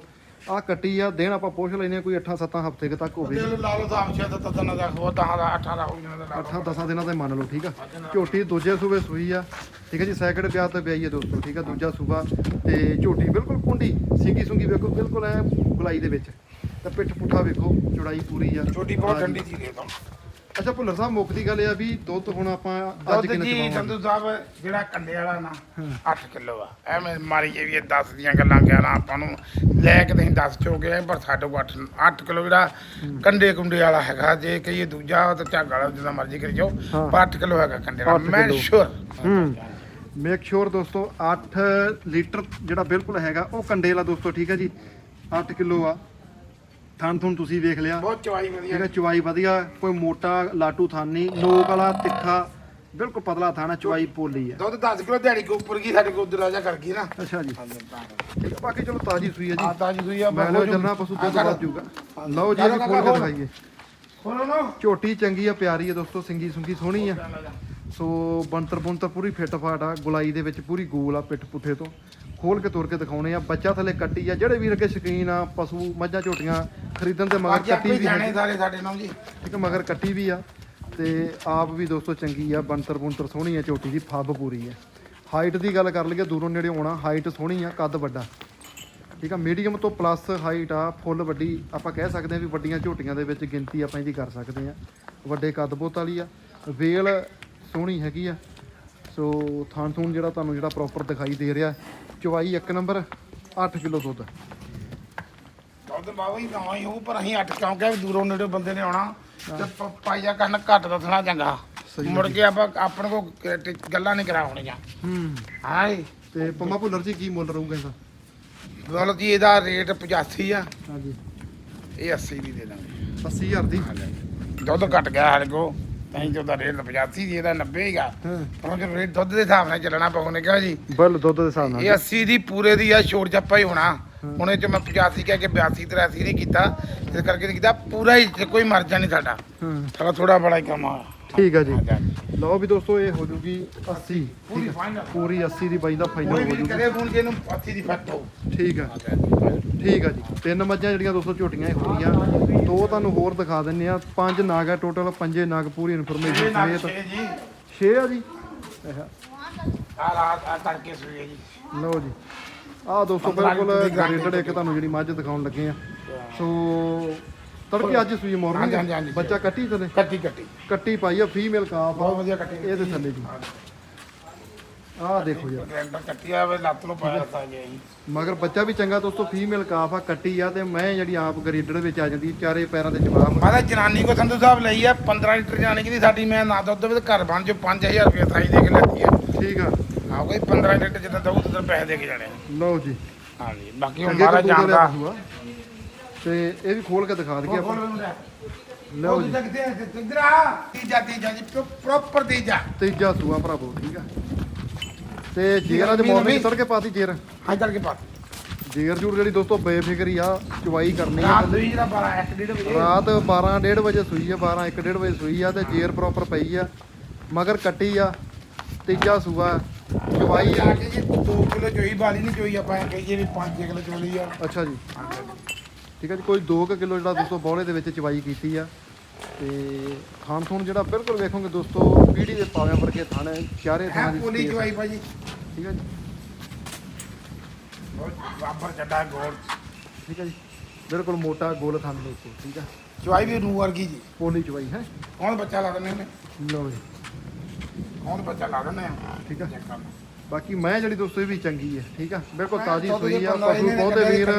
ਆ ਕੱਟੀ ਆ ਦਿਨ ਆਪਾਂ ਪੁੱਛ ਲੈਨੇ ਕੋਈ 8-7 ਹਫ਼ਤੇ ਤੱਕ ਹੋਵੇ। ਦੇ ਲਾ ਲਓ ਤਾਂ ਆਪ ਤਾਂ ਤਨ ਦਾ ਹੋ ਤਾਂ ਦਾ 18 ਦਾ ਹੋ ਲਾ ਲਓ। 8-10 ਦਿਨਾਂ ਦਾ ਮੰਨ ਲਓ ਠੀਕ ਆ? ਝੋਟੀ ਦੂਜੇ ਸੂਬੇ ਸੂਈ ਆ ਠੀਕ ਹੈ ਜੀ? ਸੈਕਿੰਡ ਵਿਆਹ ਤੇ ਵਿਆਹੀ ਹੈ ਦੋਸਤੋ ਠੀਕ ਆ? ਦੂਜਾ ਸੂਬਾ। ਤੇ ਝੋਟੀ ਬਿਲਕੁਲ ਕੁੰਡੀ ਸਿੰਗੀ ਸੁੰਗੀ ਵੇਖੋ ਬਿਲਕੁਲ ਐ ਗੁਲਾਈ ਦੇ ਵਿੱਚ। ਤੇ ਪਿੱਠ ਪੁੱਠਾ ਵੇਖੋ ਚੌੜਾਈ ਪੂਰੀ ਆ। ਛੋਟੀ ਬਹੁਤ ਠੰਡੀ ਸੀ ਦੇ ਤੋਂ। ਅੱਛਾ ਭੁੱਲਰ ਸਾਹਿਬ ਮੁੱਖ ਦੀ ਗੱਲ ਇਹ ਆ ਵੀ ਦੁੱਧ ਹੁਣ ਆਪਾਂ ਅੱਜ ਦੁੱਧ ਕਿੰਨਾ ਜੀ ਸੰਧੂ ਸਾਹਿਬ ਜਿਹੜਾ ਕੰਡੇ ਵਾਲਾ ਨਾ 8 ਕਿਲੋ ਆ। ਐਵੇਂ ਮਾਰੀ ਜੇ ਵੀ 10 ਦੀਆਂ ਗੱਲਾਂ ਗਿਆ ਨਾ ਆਪਾਂ ਨੂੰ। ਲੈ ਕੇ ਨਹੀਂ 10 ਚੋ ਗਏ ਪਰ ਸਾਡੇ ਕੋਲ 8 8 ਕਿਲੋ ਜਿਹੜਾ ਕੰਡੇ ਕੁੰਡੇ ਵਾਲਾ ਹੈਗਾ। ਜੇ ਕਹੀਏ ਦੂਜਾ ਤਾਂ ਝੱਗ ਵਾਲਾ ਜਿੱਦਾਂ ਮਰਜ਼ੀ ਕਰੀ ਜਾਓ। ਹਾਂ। ਪਰ 8 ਕਿਲੋ ਹੈਗਾ ਕੰਡੇ ਵਾਲਾ। ਅੱਠ ਮੈਂ ਕਿੱਲੋ। ਸ਼ੋਰ ਹੂੰ। ਮੇਕ ਸ਼ੋਰ ਦੋਸਤੋ 8 ਲੀਟਰ ਜਿਹੜਾ ਬਿਲਕੁਲ ਹੈਗਾ ਉਹ ਕੰਡੇ ਵਾਲਾ ਦੋਸਤੋ ਠੀਕ ਹੈ ਜੀ? 8 ਕਿਲੋ ਆ। ਥਣ ਥੁਣ ਤੁਸੀਂ ਵੇਖ ਲਿਆ। ਬਹੁਤ ਚਵਾਈ ਠੀਕ ਵਧੀਆ ਹੈ ਚਵਾਈ ਵਧੀਆ ਕੋਈ ਮੋਟਾ ਲਾਟੂ ਥਣ ਨਹੀਂ ਨੋਕ ਵਾਲਾ ਤਿੱਖਾ ਬਿਲਕੁਲ ਪਤਲਾ ਥਾਣਾ ਚਵਾਈ ਪੋਲੀ ਆ ਦੁੱਧ 10 ਕਿਲੋ ਦਿਹਾੜੀ ਕੋ ਉੱਪਰ ਕੀ ਸਾਡੇ ਕੋਲ ਉਧਰ ਰਾਜਾ ਕਰ ਗਈ ਨਾ। ਅੱਛਾ ਜੀ। ਠੀਕ ਹੈ ਬਾਕੀ ਚਲੋ ਤਾਜੀ ਸੂਈ ਹੈ ਜੀ। ਤਾਂ ਜੀ ਹੋਈ ਆ ਮੈਂ ਚੱਲਣਾ ਪਸ਼ੂ ਦੁੱਧ ਵੱਧ ਜੂਗਾ ਲਓ ਜੀ ਇਹ ਵੀ ਖੋਲ ਕੇ ਦਿਖਾਈਏ। ਖੋਲੋ ਨਾ। ਝੋਟੀ ਚੰਗੀ ਆ ਪਿਆਰੀ ਆ ਦੋਸਤੋ ਸਿੰਗੀ ਸੁੰਗੀ ਸੋਹਣੀ ਆ। ਸੋ ਬੰਤਰ ਬੰਤਰ ਪੂਰੀ ਫਿੱਟ ਫਾਟ ਆ ਗੁਲਾਈ ਦੇ ਵਿੱਚ ਪੂਰੀ ਗੋਲ ਆ ਪਿੱਠ ਪੁੱਠੇ ਤੋਂ। ਖੋਲ ਕੇ ਤੁਰ ਕੇ ਦਿਖਾਉਣੇ ਆ ਬੱਚਾ ਥੱਲੇ ਕੱਟੀ ਆ ਜਿਹੜੇ ਵੀਰ ਅੱਗੇ ਸ਼ਕੀਨ ਆ ਪਸ਼ੂ ਮੱਝਾਂ ਝੋਟੀਆਂ ਖਰੀਦਣ ਦੇ ਮਗਰ ਕੱਟੀ ਵੀ ਜਾਣੇ। ਸਾਰੇ ਸਾਡੇ ਨਾਲ ਜੀ। ਠੀਕ ਆ ਮਗਰ ਕੱਟੀ ਵੀ ਆ ਤੇ ਆਪ ਵੀ ਦੋਸਤੋ ਚੰਗੀ ਆ ਬੰਤਰ ਬੁੰਤਰ ਸੋਹਣੀ ਆ ਝੋਟੀ ਦੀ ਫੱਬ ਪੂਰੀ ਆ। ਹਾਈਟ ਦੀ ਗੱਲ ਕਰ ਲਈਏ ਦੂਰੋਂ ਨੇੜੇ ਆਉਣਾ ਹਾਈਟ ਸੋਹਣੀ ਆ ਕੱਦ ਵੱਡਾ। ਠੀਕ ਆ ਮੀਡੀਅਮ ਤੋਂ ਪਲੱਸ ਹਾਈਟ ਆ ਫੁੱਲ ਵੱਡੀ ਆਪਾਂ ਕਹਿ ਸਕਦੇ ਆ ਵੀ ਵੱਡੀਆਂ ਝੋਟੀਆਂ ਦੇ ਵਿੱਚ ਗਿਣਤੀ ਆਪਾਂ ਇਹਦੀ ਕਰ ਸਕਦੇ ਆ। ਵੱਡੇ ਕੱਦ ਬੋਤ ਵਾਲੀ ਆ ਵੇਲ ਸੋਹਣੀ ਹੈਗੀ ਆ। ਸੋ ਥਾਂ ਥੂਣ ਜਿਹੜਾ ਤੁਹਾਨੂੰ ਜਿਹੜਾ ਪ੍ਰੋਪਰ ਦਿਖਾਈ ਦੇ ਰਿਹਾ ਚਵਾਈ ਇੱਕ ਨੰਬਰ 8 ਕਿਲੋ ਦੁੱਧ। ਦੁੱਧ ਬਾਬਾ ਹੀ ਨਵਾਂ ਹੀ ਪਰ ਅਸੀਂ ਅੱਠ ਕਿਉਂਕਿ ਦੂਰੋਂ ਨੇੜੇ ਬੰਦੇ ਨੇ ਆਉਣਾ। ਤੇ ਪ- ਪਾਈਆ ਕਰਨ ਘੱਟ ਦੱਸਣਾ ਚੰਗਾ। ਸਹੀ ਮੁੜ ਕੇ ਆਪਾਂ ਆਪਣੇ ਕੋ ਗੱਲਾਂ ਨਹੀਂ ਕਰਾ ਹੋਣੀਆਂ ਹੂੰ। ਹਾਏ। ਤੇ ਪੰਮਾ ਭੁੱਲਰ ਜੀ ਕੀ ਮੁੱਲ ਰਹੂਗਾ ਇਹਦਾ ਬੋਲ ਜੀ ਇਹਦਾ ਰੇਟ 85 ਆ। ਹਾਂਜੀ। ਇਹ 80 ਦੀ ਦੇ ਦਾਂਗੇ। 80000 ਦੀ। ਦੁੱਧ ਘਟ ਗਿਆ ਸਾਡੇ ਕੋ ਤਾਂ ਹੀ ਉਹਦਾ ਰੇਟ 85 ਦੀ ਇਹਦਾ 90 ਹੀਗਾ ਹਾਂ। ਹੁਣ ਜੇ ਰੇਟ ਦੁੱਧ ਦੇ ਹਿਸਾਬ ਨਾਲ ਚੱਲਣਾ ਪਊਨੇ ਕਿਹਾ ਜੀ ਬਿੱਲ ਦੁੱਧ ਦੇ ਹਿਸਾਬ ਨਾਲ। ਇਹ 80 ਦੀ ਪੂਰੇ ਦੀ ਆ ਛੋੜ ਜੱਪਾ ਹੀ ਹੋਣਾ। ਹੁਣ ਇਹ ਚ ਮੈਂ 85 ਕਹਿ ਕੇ 82 83 ਨਹੀਂ ਕੀਤਾ। ਇਸ ਕਰਕੇ ਨਹੀਂ ਕੀਤਾ ਪੂਰਾ ਹੀ ਕੋਈ ਮਰਜ਼ਾ ਨਹੀਂ ਸਾਡਾ। ਸਾਡਾ ਥੋੜਾ ਬੜਾ ਹੀ ਕੰਮ ਆ। ਠੀਕ ਆ ਜੀ। ਲਓ ਵੀ ਦੋਸਤੋ ਇਹ ਹੋ ਜੂਗੀ 80 ਪੂਰੀ ਫਾਈਨਲ ਪੂਰੀ 80 ਦੀ ਬਾਈ ਦਾ ਫਾਈਨਲ ਹੋ ਜੂਗੀ। ਕਰੇ ਫੋਨ ਜਿਹਨੂੰ 80 ਦੀ ਫੱਟ ਹੋ। ਠੀਕ ਆ। ਠੀਕ ਆ ਜੀ। ਤਿੰਨ ਮੱਝਾਂ ਜਿਹੜੀਆਂ ਦੋਸਤੋ ਝੋਟੀਆਂ ਇਹ ਦੋ ਤੁਹਾਨੂੰ ਹੋਰ ਦਿਖਾ ਦਿੰਨੇ ਆ। ਪੰਜ ਨਾਗ ਆ ਟੋਟਲ ਪੰਜੇ ਨਾਗ ਪੂਰੀ ਇਨਫੋਰਮੇਸ਼ਨ ਸਮੇਤ ਛੇ ਜੀ। 6 ਆ ਜੀ? ਆ ਰਾਤ ਆ ਤੜਕੇ ਸੂਏ ਜੀ। ਲਓ ਜੀ। ਆਹ ਦੋਸਤੋ ਬਿਲਕੁਲ ਗ੍ਰੇਡਡ ਇੱਕ ਤੁਹਾਨੂੰ ਜਿਹੜੀ ਮੱਝ ਦਿਖਾਉਣ ਲੱਗੇ ਆ। ਸੋ ਤੜਕੇ ਅੱਜ ਸੂਈ ਹਾਂਜੀ। ਬੱਚਾ ਕੱਟੀ ਥੱਲੇ? ਕੱਟੀ ਕੱਟੀ। ਕੱਟੀ ਪਾਈ ਆ ਫੀਮੇਲ ਕਾਫ ਬਹੁਤ ਵਧੀਆ ਕੱਟੀ। ਇਹਦੇ ਥੱਲੇ ਜੀ। ਆਹ ਦੇਖੋ ਯਾਰ ਟਰੈਕਟਰ ਕੱਟੀ ਆ ਵੇ ਲੱਤ ਨੂੰ ਪਾਇਆ ਰਸਾ ਗਿਆ ਜੀ ਮਗਰ ਬੱਚਾ ਵੀ ਚੰਗਾ ਦੋਸਤੋ ਫੀਮੇਲ ਕਾਫ ਆ ਕੱਟੀ ਆ ਤੇ ਮੈਂ ਜਿਹੜੀ ਆਪ ਗਰੀਡਰ ਵਿੱਚ ਆ ਜਾਂਦੀ ਚਾਰੇ ਪੈਰਾਂ ਦੇ ਜਵਾਬ ਮਾਦਾ ਜਨਾਨੀ ਕੋ ਸੰਧੂ ਸਾਹਿਬ ਲਈ ਆ 15 ਲੀਟਰ ਜਾਣੀ ਕਿ ਸਾਡੀ ਮੈਂ ਨਾ ਦੁੱਧ ਵਿੱਚ ਘਰ ਬਣ ਜੋ 5000 ਰੁਪਏ ਸਾਈ ਦੇ ਕੇ ਲੈਤੀ ਆ। ਠੀਕ ਆ। ਆ ਕੋਈ 15 ਲੀਟਰ ਜਿੱਦਾਂ ਦਊ ਉਦੋਂ ਪੈਸੇ ਦੇ ਕੇ ਜਾਣੇ। ਲਓ ਜੀ। ਹਾਂਜੀ ਬਾਕੀ ਹੁਣ ਮਾਰਾ ਆ। ਤੇ ਇਹ ਵੀ ਖੋਲ ਕੇ ਦਿਖਾ ਦਈਏ ਆਪਾਂ। ਲਓ ਜੀ। ਤੀਜਾ ਤੀਜਾ ਜੀ ਪ੍ਰੋਪਰ ਤੀਜਾ। ਤੀਜਾ ਸੂਆ ਭਰਾਵੋ ਠੀਕ ਆ। ਤੇ ਜੇਰ ਮਾਰਨਿੰਗ ਅਮੀਰ। ਤੜਕੇ ਪਾਤੀ ਜੇਰ। ਹਾਂ ਚੱਲ ਕੇ ਪਾ ਜੇਰ ਜੂਰ ਜਿਹੜੀ ਦੋਸਤੋ ਬੇਫਿਕਰੀ ਆ ਚਵਾਈ ਕਰਨੀ ਆ। ਰਾਤ ਦੂਈ ਜਿਹੜਾ 12 1 ਡੇਢ ਵਜੇ। ਰਾਤ 12 1:30 ਵਜੇ ਸੂਈ ਆ 12 1 1:30 ਵਜੇ ਸੂਈ ਆ ਤੇ ਜੇਰ ਪ੍ਰੋਪਰ ਪਈ ਆ ਮਗਰ ਕੱਟੀ ਆ ਤੀਜਾ ਸੂਆ ਚਵਾਈ ਆ। ਕੇ ਜੀ 2 ਕਿਲੋ ਚੋਈ ਬਾਲੀ ਨਹੀਂ ਚੋਈ ਆਪਾਂ ਕਹੀਏ ਵੀ 5 ਕਿਲੋ ਚੋਲੀ ਆ। ਅੱਛਾ ਜੀ। ਠੀਕ ਹੈ ਜੀ। ਕੋਈ 2 ਕਿਲੋ ਜਿਹੜਾ ਦੋਸਤੋ ਬੌਲੇ ਦੇ ਵਿੱਚ ਚਵਾਈ ਕੀਤੀ ਆ। ਤੇ ਖਾਣ ਥੂਣ ਜਿਹੜਾ ਬਿਲਕੁਲ ਵੇਖੋਗੇ ਦੋਸਤੋ ਪੀੜੀ ਦੇ ਪਾਵਿਆਂ ਵਰਗੇ ਥਾਣੇ ਚਾਰੇ ਹੈ ਥਾਂ ਦੀ ਆ। ਚੋਈ ਭਾਜੀ। ਠੀਕ ਹੈ ਜੀ। ਬਾਬਰ ਚੱਡਾ ਗੋਲ ਠੀਕ ਹੈ ਜੀ। ਬਿਲਕੁਲ ਮੋਟਾ ਗੋਲ ਥਾਂ ਦੋਸਤੋ ਠੀਕ ਆ ਚਵਾਈ ਵੀ ਰੂ ਵਰਗੀ ਜੀ। ਪੋਲੀ ਚਵਾਈ ਹੈ? ਕੌਣ ਬੱਚਾ ਲਾ ਦਿੰਦੇ ਨੇ? ਲਓ ਜੀ। ਕੌਣ ਬੱਚਾ ਲਾ ਦਿੰਦੇ ਆ? ਠੀਕ ਲਓ। ਬਾਕੀ ਮੈਂ ਜਿਹੜੀ ਦੋਸਤੋ ਇਹ ਵੀ ਚੰਗੀ ਹੈ ਠੀਕ ਆ ਬਿਲਕੁਲ ਤਾਜ਼ੀ ਸੂਈ ਦੇ ਆ ਪਸ਼ੂ ਬਹੁਤੇ ਵੀਰ।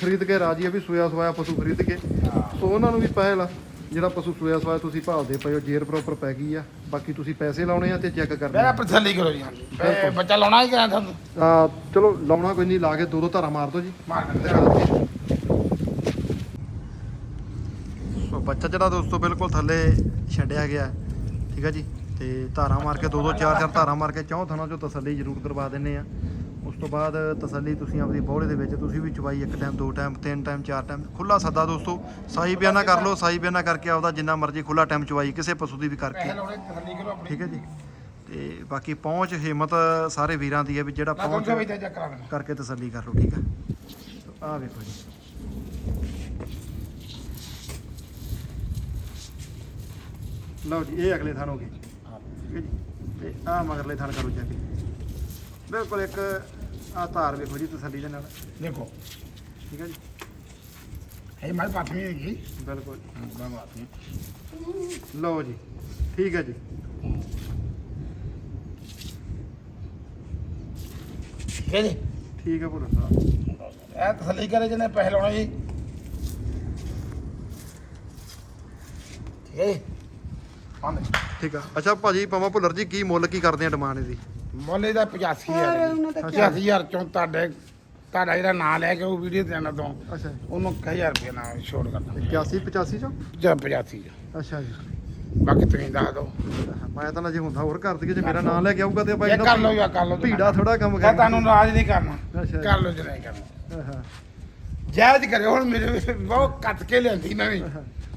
ਖਰੀਦ ਕੇ ਰਾਜੀ ਆ ਵੀ ਸੋਇਆ ਸਵਾਇਆ ਪਸ਼ੂ ਖਰੀਦ ਕੇ। ਸੋ ਉਹਨਾਂ ਨੂੰ ਵੀ ਪਹਿਲ ਆ। ਜਿਹੜਾ ਪਸ਼ੂ ਸੋਇਆ ਸਵਾਇਆ ਤੁਸੀਂ ਭਾਲਦੇ ਪਏ ਹੋ ਜੇਰ ਪ੍ਰੋਪਰ ਪੈ ਗਈ ਆ। ਬਾਕੀ ਤੁਸੀਂ ਪੈਸੇ ਲਾਉਣੇ ਆ ਤੇ ਚੈੱਕ ਕਰਨੇ ਮੇਰਾ ਆ ਤਸੱਲੀ ਕਰੋ ਜੀ ਬੇ- ਬੱਚਾ ਲਾਉਣਾ ਹੀ ਕਰਾਂ ਤੁਹਾਨੂੰ? ਆ, ਚਲੋ ਲਾਉਣਾ ਕੋਈ ਨਹੀਂ ਲਾ ਕੇ ਦੋ ਦੋ ਧਾਰਾ ਮਾਰ ਦਿਓ ਜੀ। ਮਾਰ ਦਿੰਦੇ ਸੋ ਬੱਚਾ ਜਿਹੜਾ ਦੋਸਤੋ ਬਿਲਕੁਲ ਥੱਲੇ ਛੱਡਿਆ ਗਿਆ। ਹੈ। ਠੀਕ ਹੈ ਜੀ? ਤੇ ਧਾਰਾ ਮਾਰ ਕੇ ਦੋ ਦੋ ਚਾਰ ਚਾਰ ਧਾਰਾ ਮਾਰ ਕੇ ਚੌਂ ਥਾਣਾ ਚੋਂ ਤਸੱਲੀ ਜ਼ਰੂਰ ਕਰਵਾ ਦਿੰਨੇ ਆ। ਉਸ ਤੋਂ ਬਾਅਦ ਤਸੱਲੀ ਤੁਸੀਂ ਆਪਦੀ ਬੋਲੇ ਦੇ ਵਿੱਚ ਤੁਸੀਂ ਵੀ ਚਵਾਈ ਇੱਕ ਟਾਈਮ ਦੋ ਟਾਈਮ ਤਿੰਨ ਟਾਈਮ ਚਾਰ ਟਾਈਮ ਖੁੱਲਾ ਸੱਦਾ ਦੋਸਤੋ। ਸਾਈ ਬਿਆਨਾ ਕਰ ਲਓ ਸਾਈ ਬਿਆਨਾ ਕਰਕੇ ਆਪਦਾ ਜਿੰਨਾ ਮਰਜ਼ੀ ਖੁੱਲਾ ਟਾਈਮ ਚਵਾਈ ਕਿਸੇ ਪਸ਼ੂ ਦੀ ਵੀ ਕਰਕੇ। ਆਪਣੀ। ਠੀਕ ਹੈ ਜੀ। ਤੇ ਬਾਕੀ ਪਹੁੰਚ ਹਿੰਮਤ ਸਾਰੇ ਵੀਰਾਂ ਦੀ ਹੈ ਵੀ ਜਿਹੜਾ ਪਹੁੰਚ ਕਰਕੇ ਤਸੱਲੀ ਕਰ ਲਓ ਠੀਕ ਆ ਆ ਵੇਖੋ ਜੀ। ਲਓ ਜੀ ਇਹ ਅਗਲੇ ਥਾਨ ਹੋ ਗਏ। ਠੀਕ ਹੈ ਜੀ। ਤੇ ਆ ਮਗਰਲੇ ਥਾਨ ਕਰੋ ਚੈੱਕ ਬਿਲਕੁਲ ਇੱਕ ਆ ਧਾਰ ਵੇਖੋ ਜੀ ਤਸੱਲੀ ਦੇ ਨਾਲ। ਦੇਖੋ। ਠੀਕ ਹੈ ਜੀ। ਪਾਥਮੀ ਹੈਗੀ। ਬਿਲਕੁਲ। ਹਾਂ ਮੈਂ ਪਾਥਮੀ ਲਓ ਜੀ ਠੀਕ ਹੈ ਜੀ। ਠੀਕ ਹੈ ਜੀ? ਠੀਕ ਹੈ ਭੁੱਲਰ ਸਾਹਿਬ ਇਹ ਤਸੱਲੀ ਕਰੇ ਜਿਹਨੇ ਪੈਸੇ ਲਾਉਣੇ ਜੀ। ਠੀਕ ਹੈ ਜੀ? ਠੀਕ ਆ। ਅੱਛਾ ਭਾਜੀ ਪਮਾ ਭੁੱਲਰ ਜੀ ਕੀ ਮੁੱਲ ਕੀ ਕਰਦੇ ਆ ਡਿਮਾਂਡ ਇਹਦੀ? ਮੁੱਲ ਇਹਦਾ 85000 85000 ਚੋਂ ਤੁਹਾਡੇ ਤੁਹਾਡਾ ਜਿਹੜਾ ਨਾਂ ਲੈ ਕੇ ਉਹ ਵੀਡੀਓ ਆਣਾ ਤੋਂ ਅੱਛਾ। ਜੀ ਉਹਨੂੰ 1000 ਰੁਪਏ ਨਾਲ ਛੋੜ ਕਰਦਾ 81 85 ਚੋਂ? ਜਾਂ 85 ਅੱਛਾ ਜੀ। ਬਾਕੀ ਤੁਸੀਂ ਦੱਸ ਦਿਓ। ਮੈਂ ਤਾਂ ਨਾ ਜੇ ਹੁੰਦਾ ਹੋਰ ਕਰ ਦਈਏ ਜੇ ਮੇਰਾ ਨਾਮ ਲੈ ਕੇ ਆਊਗਾ ਤੇ ਆਪਾਂ ਇਹ ਕਰ ਲਓ ਜਾਂ ਕਰ ਲਓ ਭੀੜਾ ਥੋੜਾ ਕੰਮ ਮੈਂ ਕਰਨਾ। ਤੁਹਾਨੂੰ ਨਾਰਾਜ਼ ਨਹੀਂ ਕਰਨਾ। ਅੱਛਾ। ਕਰ ਲਓ ਜੇ ਨਹੀਂ ਕਰਨਾ। ਆਹਾ, ਜਾਇਜ਼ ਕਰਿਓ ਹੁਣ ਮੇਰੇ ਬਹੁਤ ਕੱਟ ਕੇ ਲਿਆਂਦੀ ਮੈਂ ਵੀ।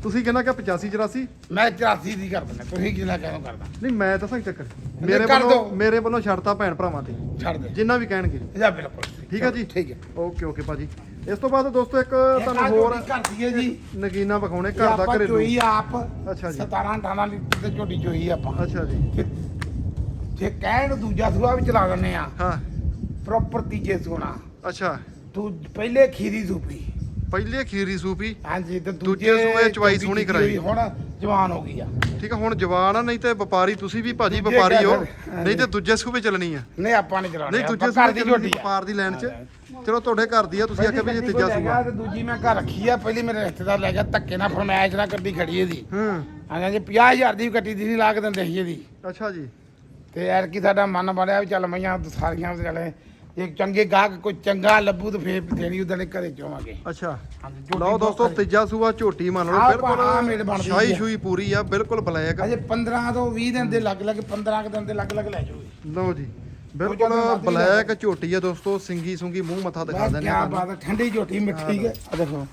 ਤੁਸੀਂ ਕਹਿੰਦਾ ਕਿ 85 84 ਮੈਂ 84 ਦੀ ਕਰ ਦਿੰਦਾ ਤੁਸੀਂ ਕਿੰਨਾ ਕਹਿਣੋ ਕਰਦਾ? ਨਹੀਂ ਮੈਂ ਤਾਂ ਸਹੀ ਚੱਕਰ। ਮੇਰੇ ਕਰ ਵੱਲੋਂ ਦਿਓ। ਮੇਰੇ ਵੱਲੋਂ ਛੱਡਤਾ ਭੈਣ ਭਰਾਵਾਂ ਤੇ। ਛੱਡ ਦੇ ਜਿੰਨਾ ਵੀ ਕਹਿਣਗੇ। ਜਾ ਬਿਲਕੁਲ। ਠੀਕ ਹੈ ਜੀ? ਠੀਕ ਹੈ। ਓਕੇ ਓਕੇ ਭਾਜੀ। ਇਸ ਤੋਂ ਬਾਅਦ ਦੋਸਤੋ ਇੱਕ ਤੁਹਾਨੂੰ ਹੋਰ ਕਰਦੀ ਹੈ ਜੀ? ਨਗੀਨਾ ਵਿਖਾਉਣੇ ਇਹ ਘਰ ਦਾ ਆਪਾਂ ਘਰੇਲੂ। ਚੋਈ ਆਪ। ਅੱਛਾ ਜੀ। 17 18 ਲੀਟਰ ਤੇ ਝੋਟੀ ਚੋਈ ਆਪਾਂ। ਅੱਛਾ ਜੀ। ਜੇ- ਕਹਿਣ ਦੂਜਾ ਸੂਆ ਵੀ ਚਲਾ ਦਿੰਦੇ ਆ ਹਾਂ। ਪ੍ਰੋਪਰ ਤੀਜੇ ਸੋਣਾ ਅੱਛਾ। ਤੂੰ ਪਹਿਲੇ ਖੀਰੀ ਸੂਪੀ। ਪਹਿਲੇ ਖੀਰੀ ਸੂਪੀ ਹਾਂਜੀ ਤੇ ਦੂਜੇ ਸੂਏ ਚਵਾਈ ਸੋਹਣੀ ਚੌਵੀ ਕਰਾਈ। ਹੁਣ ਜਵਾਨ ਹੋ ਗਈ ਆ। ਠੀਕ ਆ ਹੁਣ ਜਵਾਨ ਆ ਨਹੀਂ ਤੇ ਵਪਾਰੀ ਤੁਸੀਂ ਵੀ ਭਾਜੀ ਦੂਜੇ ਵਪਾਰੀ ਹੋ ਘਰ- ਨਹੀਂ ਤੇ ਦੂਜੇ ਸੂਬੇ ਚੱਲਣੀ ਆ। ਨਹੀਂ ਆਪਾਂ ਨਹੀਂ ਚਲਾਉਣੀ ਨਹੀਂ ਦੂਜੇ ਘਰ ਦੀ ਝੋਟੀ ਆ। ਵਪਾਰ ਦੀ ਲਾਈਨ 'ਚ। ਚਲੋ ਤੁਹਾਡੇ ਘਰ ਦੀ ਆ ਤੁਸੀਂ ਆਖਿਆ ਵੀ ਇਹ ਤੀਜਾ ਸੂਆ। ਤੇ ਦੂਜੀ ਮੈਂ ਘਰ ਰੱਖੀ ਆ ਪਹਿਲੀ ਮੇਰੇ ਰਿਸ਼ਤੇਦਾਰ ਲੈ ਗਿਆ ਧੱਕੇ ਨਾਲ ਫਰਮਾਇਸ਼ ਨਾਲ ਗੱਡੀ ਖੜੀ ਇਹਦੀ। ਹੂੰ। ਆਂਦਾ ਜੀ 50000 ਦੀ ਵੀ ਗੱਡੀ ਦੀ ਨਹੀਂ ਲਾ ਕੇ ਦਿੰਦੇ ਸੀ ਇਹਦੀ। ਅੱਛਾ ਜੀ। ਤੇ ਯਾਰ ਕੀ ਸਾਡਾ ਮਨ ਬਣਿਆ ਵੀ ਚੱਲ ਮਈਆਂ ਸਾਰੀਆਂ ਚੱਲੇ ਜੇ ਚੰਗੇ ਗਾਹਕ ਕੋਈ ਚੰਗਾ ਲੱਭੂ ਤੇ ਫੇਰ ਦੇਣੀ ਉਦਾਂ ਦੇ ਘਰੇ ਚੋਵਾਂਗੇ। ਅੱਛਾ। ਹਾਂਜੀ, ਝੋਟੀ ਲਓ ਬਹੁਤ ਦੋਸਤੋ। ਤੀਜਾ ਸੂਆ ਝੋਟੀ ਮੰਨ ਲਓ ਆਹ ਆਹ ਮੇਲ ਬਿਲਕੁਲ ਬਣਦੀ ਸ਼ਾਹੀ। ਸ਼ੂਈ ਪੂਰੀ ਆ ਬਿਲਕੁਲ ਬਲੈਕ। ਅਜੇ 15 ਤੋਂ 20 ਦਿਨ ਦੇ ਲੱਗ ਲੱਗ 15 ਕੁ ਦਿਨ ਦੇ ਲੱਗ ਲੱਗ ਲੈ ਜਾਓਗੇ ਲਓ ਜੀ ਬਿਲਕੁਲ ਜਦੋਂ ਮਰਜ਼ੀ ਬਲੈਕ ਝੋਟੀ ਆ ਦੋਸਤੋ ਸਿੰਗੀ ਸੁੰਗੀ ਮੂੰਹ ਮੱਥਾ ਦਿਖਾ ਬਸ ਦਿੰਦੇ ਕੀ ਆ ਬਾਤ ਹੈ ਠੰਡੀ ਝੋਟੀ ਮਿੱਠੀ ਹੈ। ਆ ਦੇਖੋ।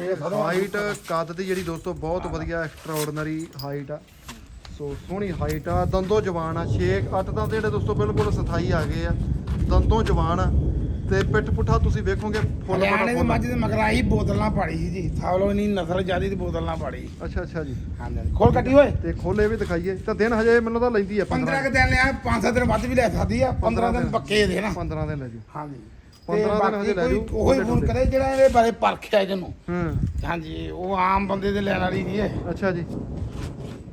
ਇਹ ਸਰੋਂ ਹਾਈਟ ਕੱਦ ਦੀ ਜਿਹੜੀ ਦੋਸਤੋ ਬਹੁਤ ਵਧੀਆ ਐਕਸਟਰਾਆਰਡਨਰੀ ਹਾਈਟ ਆ। ਸੋ ਸੋਹਣੀ ਹਾਈਟ ਆ। ਦੰਦੋ ਜਵਾਨ ਆ 6 8 ਤਾਂ ਜਿਹੜੇ ਦੋਸਤੋ ਬਿਲਕੁਲ ਸਥਾਈ ਆ ਗਏ ਆ। ਦੰਦੋ ਜਵਾਨ ਆ। ਤੇ ਪਿੱਠ ਪੁੱਠਾ ਤੁਸੀਂ ਵੇਖੋਗੇ ਫੁੱਲ ਹਰਿਆਣੇ ਦੇ ਮੱਝ ਦੇ ਮਗਰਾਈ ਬੋਤਲਾਂ ਪਾੜੀ ਸੀ ਜੀ। ਸਾਵਲੋ ਨਹੀਂ ਨਸਲ ਜਿਆਦੀ ਦੀ ਬੋਤਲਾਂ ਪਾੜੀ। ਅੱਛਾ ਅੱਛਾ ਜੀ। ਹਾਂਜੀ। ਖੋਲ ਕੱਟੀ ਓਏ। ਤੇ ਖੋਲੇ ਵੀ ਦਿਖਾਈਏ। ਤਾਂ ਦਿਨ ਹਜੇ ਮੈਨੂੰ ਤਾਂ ਲੈਂਦੀ ਆ 15 ਕੁ ਦਿਨ ਲਿਆ 5-7 ਦਿਨ ਵੱਧ ਵੀ ਲੈ ਸਕਦੀ ਆ। 15 ਦਿਨ ਪੱਕੇ ਦੇ ਨਾ। 15 ਦਿਨ ਲੈ ਜੂ ਹਾਂਜੀ। 15 ਦਿਨ ਹਜੇ ਲੈ ਜੂ ਉਹੀ ਫੋਨ ਕਰੇ ਜਿਹੜਾ ਇਹਦੇ ਬਾਰੇ ਪਰਖਿਆ ਜਿਹਨੂੰ ਹੂੰ। ਹਾਂਜੀ ਉਹ ਆਮ ਬੰਦੇ ਦੇ ਲੈਣ ਵਾਲੀ ਨਹੀਂ ਹੈ। ਅੱਛਾ ਜੀ।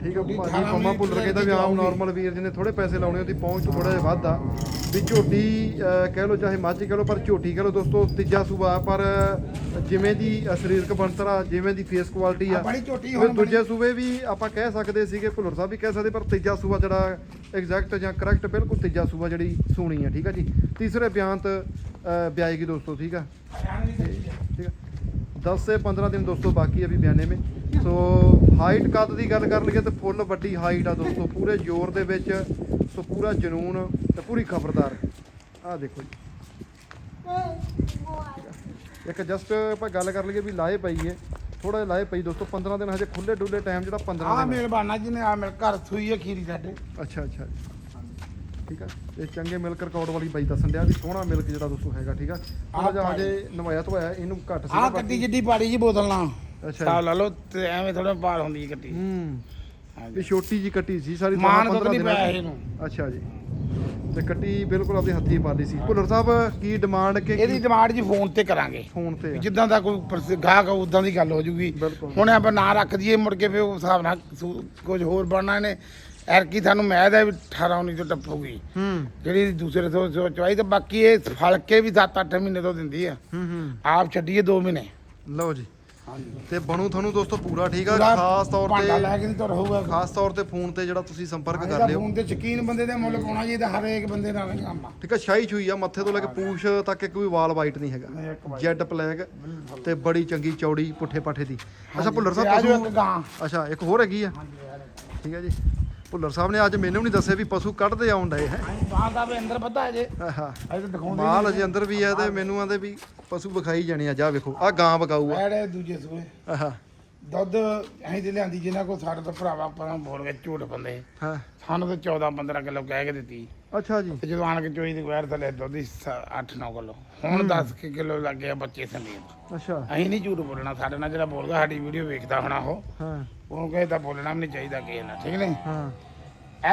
ਠੀਕ ਆ ਭਾਜੀ ਪੰਮਾ ਭੁੱਲਰ ਕਹਿੰਦਾ ਵੀ ਆਮ। ਨਾਰਮਲ ਵੀਰ ਜਿਹਨੇ ਥੋੜੇ ਪੈਸੇ ਲਾਉਣੇ ਉਹਦੀ ਪਹੁੰਚ ਤੋਂ ਥੋੜਾ ਜਿਹਾ ਵੱਧ ਆ। ਵੀ ਝੋਟੀ ਕਹਿ ਲਓ ਚਾਹੇ ਮੱਝ ਕਹਿ ਲਓ ਪਰ ਝੋਟੀ ਕਹਿ ਲਓ ਦੋਸਤੋ ਤੀਜਾ ਸੂਬਾ ਆ, ਪਰ ਜਿਵੇਂ ਦੀ ਸਰੀਰਕ ਬਣਤਰ ਆ ਜਿਵੇਂ ਦੀ ਫੇਸ ਕੁਆਲਿਟੀ ਆ ਆ ਬੜੀ ਝੋਟੀ ਉਹ ਹੁਣ ਦੂਜੇ ਸੂਬੇ ਵੀ ਆਪਾਂ ਕਹਿ ਸਕਦੇ ਸੀਗੇ ਭੁੱਲਰ ਸਾਹਿਬ ਵੀ ਕਹਿ ਸਕਦੇ ਪਰ ਤੀਜਾ ਸੂਬਾ ਜਿਹੜਾ ਐਗਜ਼ੈਕਟ ਜਾਂ ਕਰੈਕਟ ਬਿਲਕੁਲ ਤੀਜਾ ਸੂਬਾ ਜਿਹੜੀ ਸੋਣੀ ਆ ਠੀਕ ਆ ਜੀ। ਤੀਸਰੇ ਬਿਆਨਤ ਅ, ਵਿਆਏਗੀ ਦੋਸਤੋ ਠੀਕ ਆ। ਠੀਕ ਹੈ 10 ਸੇ 15 ਦਿਨ ਦੋਸਤੋ ਬਾਕੀ ਹੈ ਵੀ ਬਿਆਨੇ ਮੇ। ਸੋ ਹਾਈਟ ਕੱਦ ਦੀ ਗੱਲ ਕਰ ਲਈਏ ਤੇ ਫੁੱਲ ਵੱਡੀ ਹਾਈਟ ਆ ਦੋਸਤੋ। ਪੂਰੇ ਜ਼ੋਰ ਦੇ ਵਿੱਚ ਸੋ ਪੂਰਾ ਜਨੂਨ ਤੇ ਪੂਰੀ ਖਬਰਦਾਰ। ਆਹ ਦੇਖੋ ਜੀ। ਇੱਕ ਜਸਟ ਆਪਾਂ ਗੱਲ ਕਰ ਲਈਏ ਵੀ ਲਾਏ ਪਈ ਹੈ ਥੋੜਾ ਜਿਹਾ ਲਾਏ ਪਈ ਦੋਸਤੋ 15 ਦਿਨ ਹਜੇ ਖੁੱਲੇ ਡੁੱਲੇ ਟਾਈਮ ਜਿਹੜਾ 15 ਆ ਦਿਨ ਹੈ। ਮਿਹਰਬਾਨਾ ਜੀ ਨੇ ਆ ਮੇਰੇ ਘਰ ਸੂਈ ਹੈ ਖੀਰੀ ਸਾਡੇ। ਅੱਛਾ ਅੱਛਾ। ਠੀਕ ਆ ਇਹ ਚੰਗੇ ਮਿਲਕ ਰਿਕਾਰਡ ਵਾਲੀ ਬਾਈ ਦੱਸਣ ਡਿਆ ਵੀ ਸੋਹਣਾ ਮਿਲਕ ਜਿਹੜਾ ਦੋਸਤੋ ਹੈਗਾ ਠੀਕ ਆ ਥੋੜਾ ਜਿਹਾ। ਹਜੇ ਨਵਾਇਆ ਧਵਾਇਆ ਇਹਨੂੰ ਘੱਟ ਆ ਸੀਗਾ ਕੱਟੀ ਜਿੱਡੀ ਪਾੜੀ ਜੀ ਬੋਤਲ ਨਾਲ ਅੱਛਾ ਜੀ। ਲਾ ਲਓ ਤੇ ਐਵੇਂ ਥੋੜਾ ਪਾਰ ਹੁੰਦੀ ਹੈ ਕੱਟੀ ਹੂੰ ਹਾਂਜੀ। ਇਹ ਛੋਟੀ ਜੀ ਕੱਟੀ ਸੀ ਸਾਰੀ ਮਾਨ 15 ਦੁੱਧ ਨਹੀਂ। ਇਹਨੂੰ ਅੱਛਾ ਜੀ ਤੇ ਕੱਟੀ ਬਿਲਕੁਲ ਆਪਦੇ ਹੱਥੀਂ ਪਾਲੀ ਸੀ ਭੁੱਲਰ ਸਾਹਿਬ ਕੀ ਡਿਮਾਂਡ ਕਿ ਇਹਦੀ ਡਿਮਾਂਡ ਜੀ ਫੋਨ ਤੇ ਕਰਾਂਗੇ ਫੋਨ ਤੇ ਵੀ? ਜਿੱਦਾਂ ਦਾ ਕੋਈ ਗਾਹਕ ਉਦਾਂ ਦੀ ਗੱਲ ਹੋ ਜੂਗੀ ਬਿਲਕੁਲ। ਹੁਣ ਆਪਾਂ ਨਾਂ ਰੱਖ ਦਈਏ ਮੁੜ ਕੇ ਫਿਰ ਉਸ ਹਿਸਾਬ ਨਾਲ ਸੂ- ਕੁਝ ਹੋਰ ਬਣਨਾ ਨੇ ਐਰਕੀ ਤੁਹਾਨੂੰ ਮੈਂ ਦਾ ਵੀ 18 19 ਤੋਂ ਟੱਪੂਗੀ ਹੂੰ ਜਿਹੜੀ ਦੂਸਰੇ ਤੋਂ ਸੋ ਚਵਾਈ ਤੇ ਬਾਕੀ ਇਹ ਫਲ ਕੇ ਵੀ 7-8 ਮਹੀਨੇ ਤੋਂ ਦਿੰਦੀ ਆ। ਹੂੰ ਹੂੰ। ਆਪ ਛੱਡੀਏ 2 ਮਹੀਨੇ। ਲਓ ਜੀ। ਹਾਂਜੀ। ਤੇ ਬਣੂ ਤੁਹਾਨੂੰ ਦੋਸਤੋ ਪੂਰਾ ਠੀਕ ਆ? ਖਾਸ ਤੌਰ ਭਾਂਡਾ ਲੈ ਤੇ ਕੇ ਨਹੀਂ ਤੁਰ ਹੋਊਗਾ। ਖਾਸ ਤੌਰ ਤੇ ਫੋਨ ਤੇ ਜਿਹੜਾ ਤੁਸੀਂ ਸੰਪਰਕ ਕਰ ਲਿਓ। ਫੋਨ ਤੇ ਯਕੀਨ ਬੰਦੇ ਦੇ ਮੁੱਲ ਪਾਉਣਾ ਜੀ ਤਾਂ ਹਰੇਕ ਬੰਦੇ ਨਾਲ ਕੰਮ ਆ। ਠੀਕ ਆ ਸ਼ਾਹੀ ਛੂਈ ਆ ਮੱਥੇ ਤੋਂ ਲੈ ਕੇ ਪੂਛ ਤੱਕ ਇੱਕ ਵੀ ਵਾਲ ਵਾਈਟ ਨਹੀਂ ਹੈਗਾ। ਜੈਡ ਪਲੈਗ ਤੇ ਬੜੀ ਚੰਗੀ ਚੌੜੀ ਪੁੱਠੇ ਪਾਠੇ ਦੀ। ਅੱਛਾ ਭੁੱਲਰ ਤੇ ਸਾਹਿਬ ਪਸ਼ੂ ਅੱਛਾ ਇੱਕ ਹੋਰ ਹੈਗੀ ਆ। ਠੀਕ ਹੈ ਜੀ। ਭੁੱਲਰ ਸਾਹਿਬ ਨੇ ਅੱਜ ਮੈਨੂੰ ਨਹੀਂ ਦੱਸਿਆ ਵੀ ਪਸ਼ੂ ਕੱਢਦੇ ਆਉਣ ਡਏ ਹੈ। ਬਾਹਰ ਦਾ ਵੀ ਅੰਦਰ ਪਤਾ ਜੇ। ਆਹਾ ਅਜੇ ਤਾਂ ਦਿਖਾਉਂਦੇ ਮਾਲ ਅਜੇ ਅੰਦਰ ਵੀ ਹੈ ਤੇ ਮੈਨੂੰ ਆਂਦੇ ਵੀ ਪਸ਼ੂ ਵਿਖਾਈ ਜਾਣੇ ਆ ਜਾ ਵੇਖੋ ਆ ਗਾਂ ਬਕਾਊ ਆ। ਐੜੇ ਦੂਜੇ ਸੂਏ। ਆਹਾ ਦੁੱਧ ਅਸੀਂ ਤੇ ਲਿਆਂਦੀ ਜਿਨ੍ਹਾਂ ਕੋਲ ਸਾਡੇ ਤੋਂ ਭਰਾਵਾ ਪਰਾਂ ਬੋਲ ਕੇ ਝੂਠ ਬੰਦੇ। ਹਾਂ। ਸਾਨੂੰ ਤਾਂ 14 15 ਕਿਲੋ ਕਹਿ ਕੇ ਦਿੱਤੀ। ਅੱਛਾ ਜੀ। ਤੇ ਜਦੋਂ ਆਣ ਕੇ ਚੋਈ ਦੀ ਵੈਰ ਥੱਲੇ ਦੁੱਧ ਹੀ 8 9 ਕਿਲੋ। ਹੁਣ 10 ਕਿ ਕਿਲੋ ਲੱਗ ਗਿਆ ਬੱਚੇ ਸਮੇਤ। ਅੱਛਾ। ਅਸੀਂ ਨਹੀਂ ਝੂਠ ਬੋਲਣਾ ਸਾਡੇ ਨਾਲ ਜਿਹੜਾ ਬੋਲ ਗਿਆ ਸਾਡੀ ਵੀਡੀਓ ਵੇਖਦਾ ਹੋਣਾ ਉਹ। ਹਾਂ। ਉਹਨੂੰ ਕਹੇ ਤਾਂ ਬੋਲਣਾ ਵੀ ਨਹੀਂ ਚਾਹੀਦਾ ਕਿਸੇ ਨਾਲ ਠੀਕ ਨਹੀਂ? ਹਾਂ।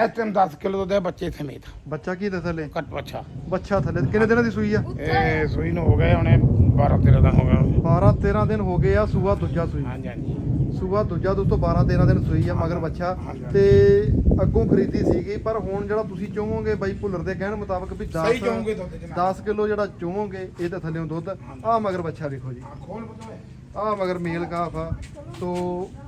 ਇਸ ਟਾਈਮ 10 ਕਿਲੋ ਹੈ ਬੱਚੇ ਸਮੇਤ। ਬੱਚਾ ਕੀ ਦੇ ਥੱਲੇ? ਘੱਟ ਅੱਛਾ ਬੱਚਾ ਥੱਲੇ ਕਿੰਨੇ ਦਿਨਾਂ ਦੀ ਸੂਈ ਆ? ਇਹ ਸੂਈ ਨੂੰ ਹੋ ਗਏ ਹੁਣੇ 12 13 ਦਾ ਹੋ ਗਿਆ 12 13 ਦਿਨ ਹੋ ਗਏ ਆ ਸੂਆ ਦੂਜਾ ਸੂਈ। ਹਾਂਜੀ ਹਾਂਜੀ। ਸੂਆ ਦੂਜਾ ਦੋਸਤੋ 12 13 ਦਿਨ ਸੂਈ ਆ ਮਗਰ ਬੱਚਾ। ਤੇ ਅੱਗੋਂ ਖਰੀਦੀ ਸੀਗੀ ਪਰ ਹੁਣ ਜਿਹੜਾ ਤੁਸੀਂ ਚਾਹੋਗੇ ਬਾਈ ਭੁੱਲਰ ਦੇ ਕਹਿਣ ਮੁਤਾਬਕ ਵੀ 10 ਸਹੀ ਜਾਓਗੇ ਦੁੱਧ ਜਨਾਬ। 10 ਕਿਲੋ ਜਿਹੜਾ ਚਾਹੋਗੇ ਇਹ ਤਾਂ ਥੱਲੇੋਂ ਦੁੱਧ। ਆ ਮਗਰ ਬੱਚਾ ਵੇਖੋ ਜੀ। ਆ ਮਗਰ ਮੇਲ ਕਾਫ ਆ। ਤੋ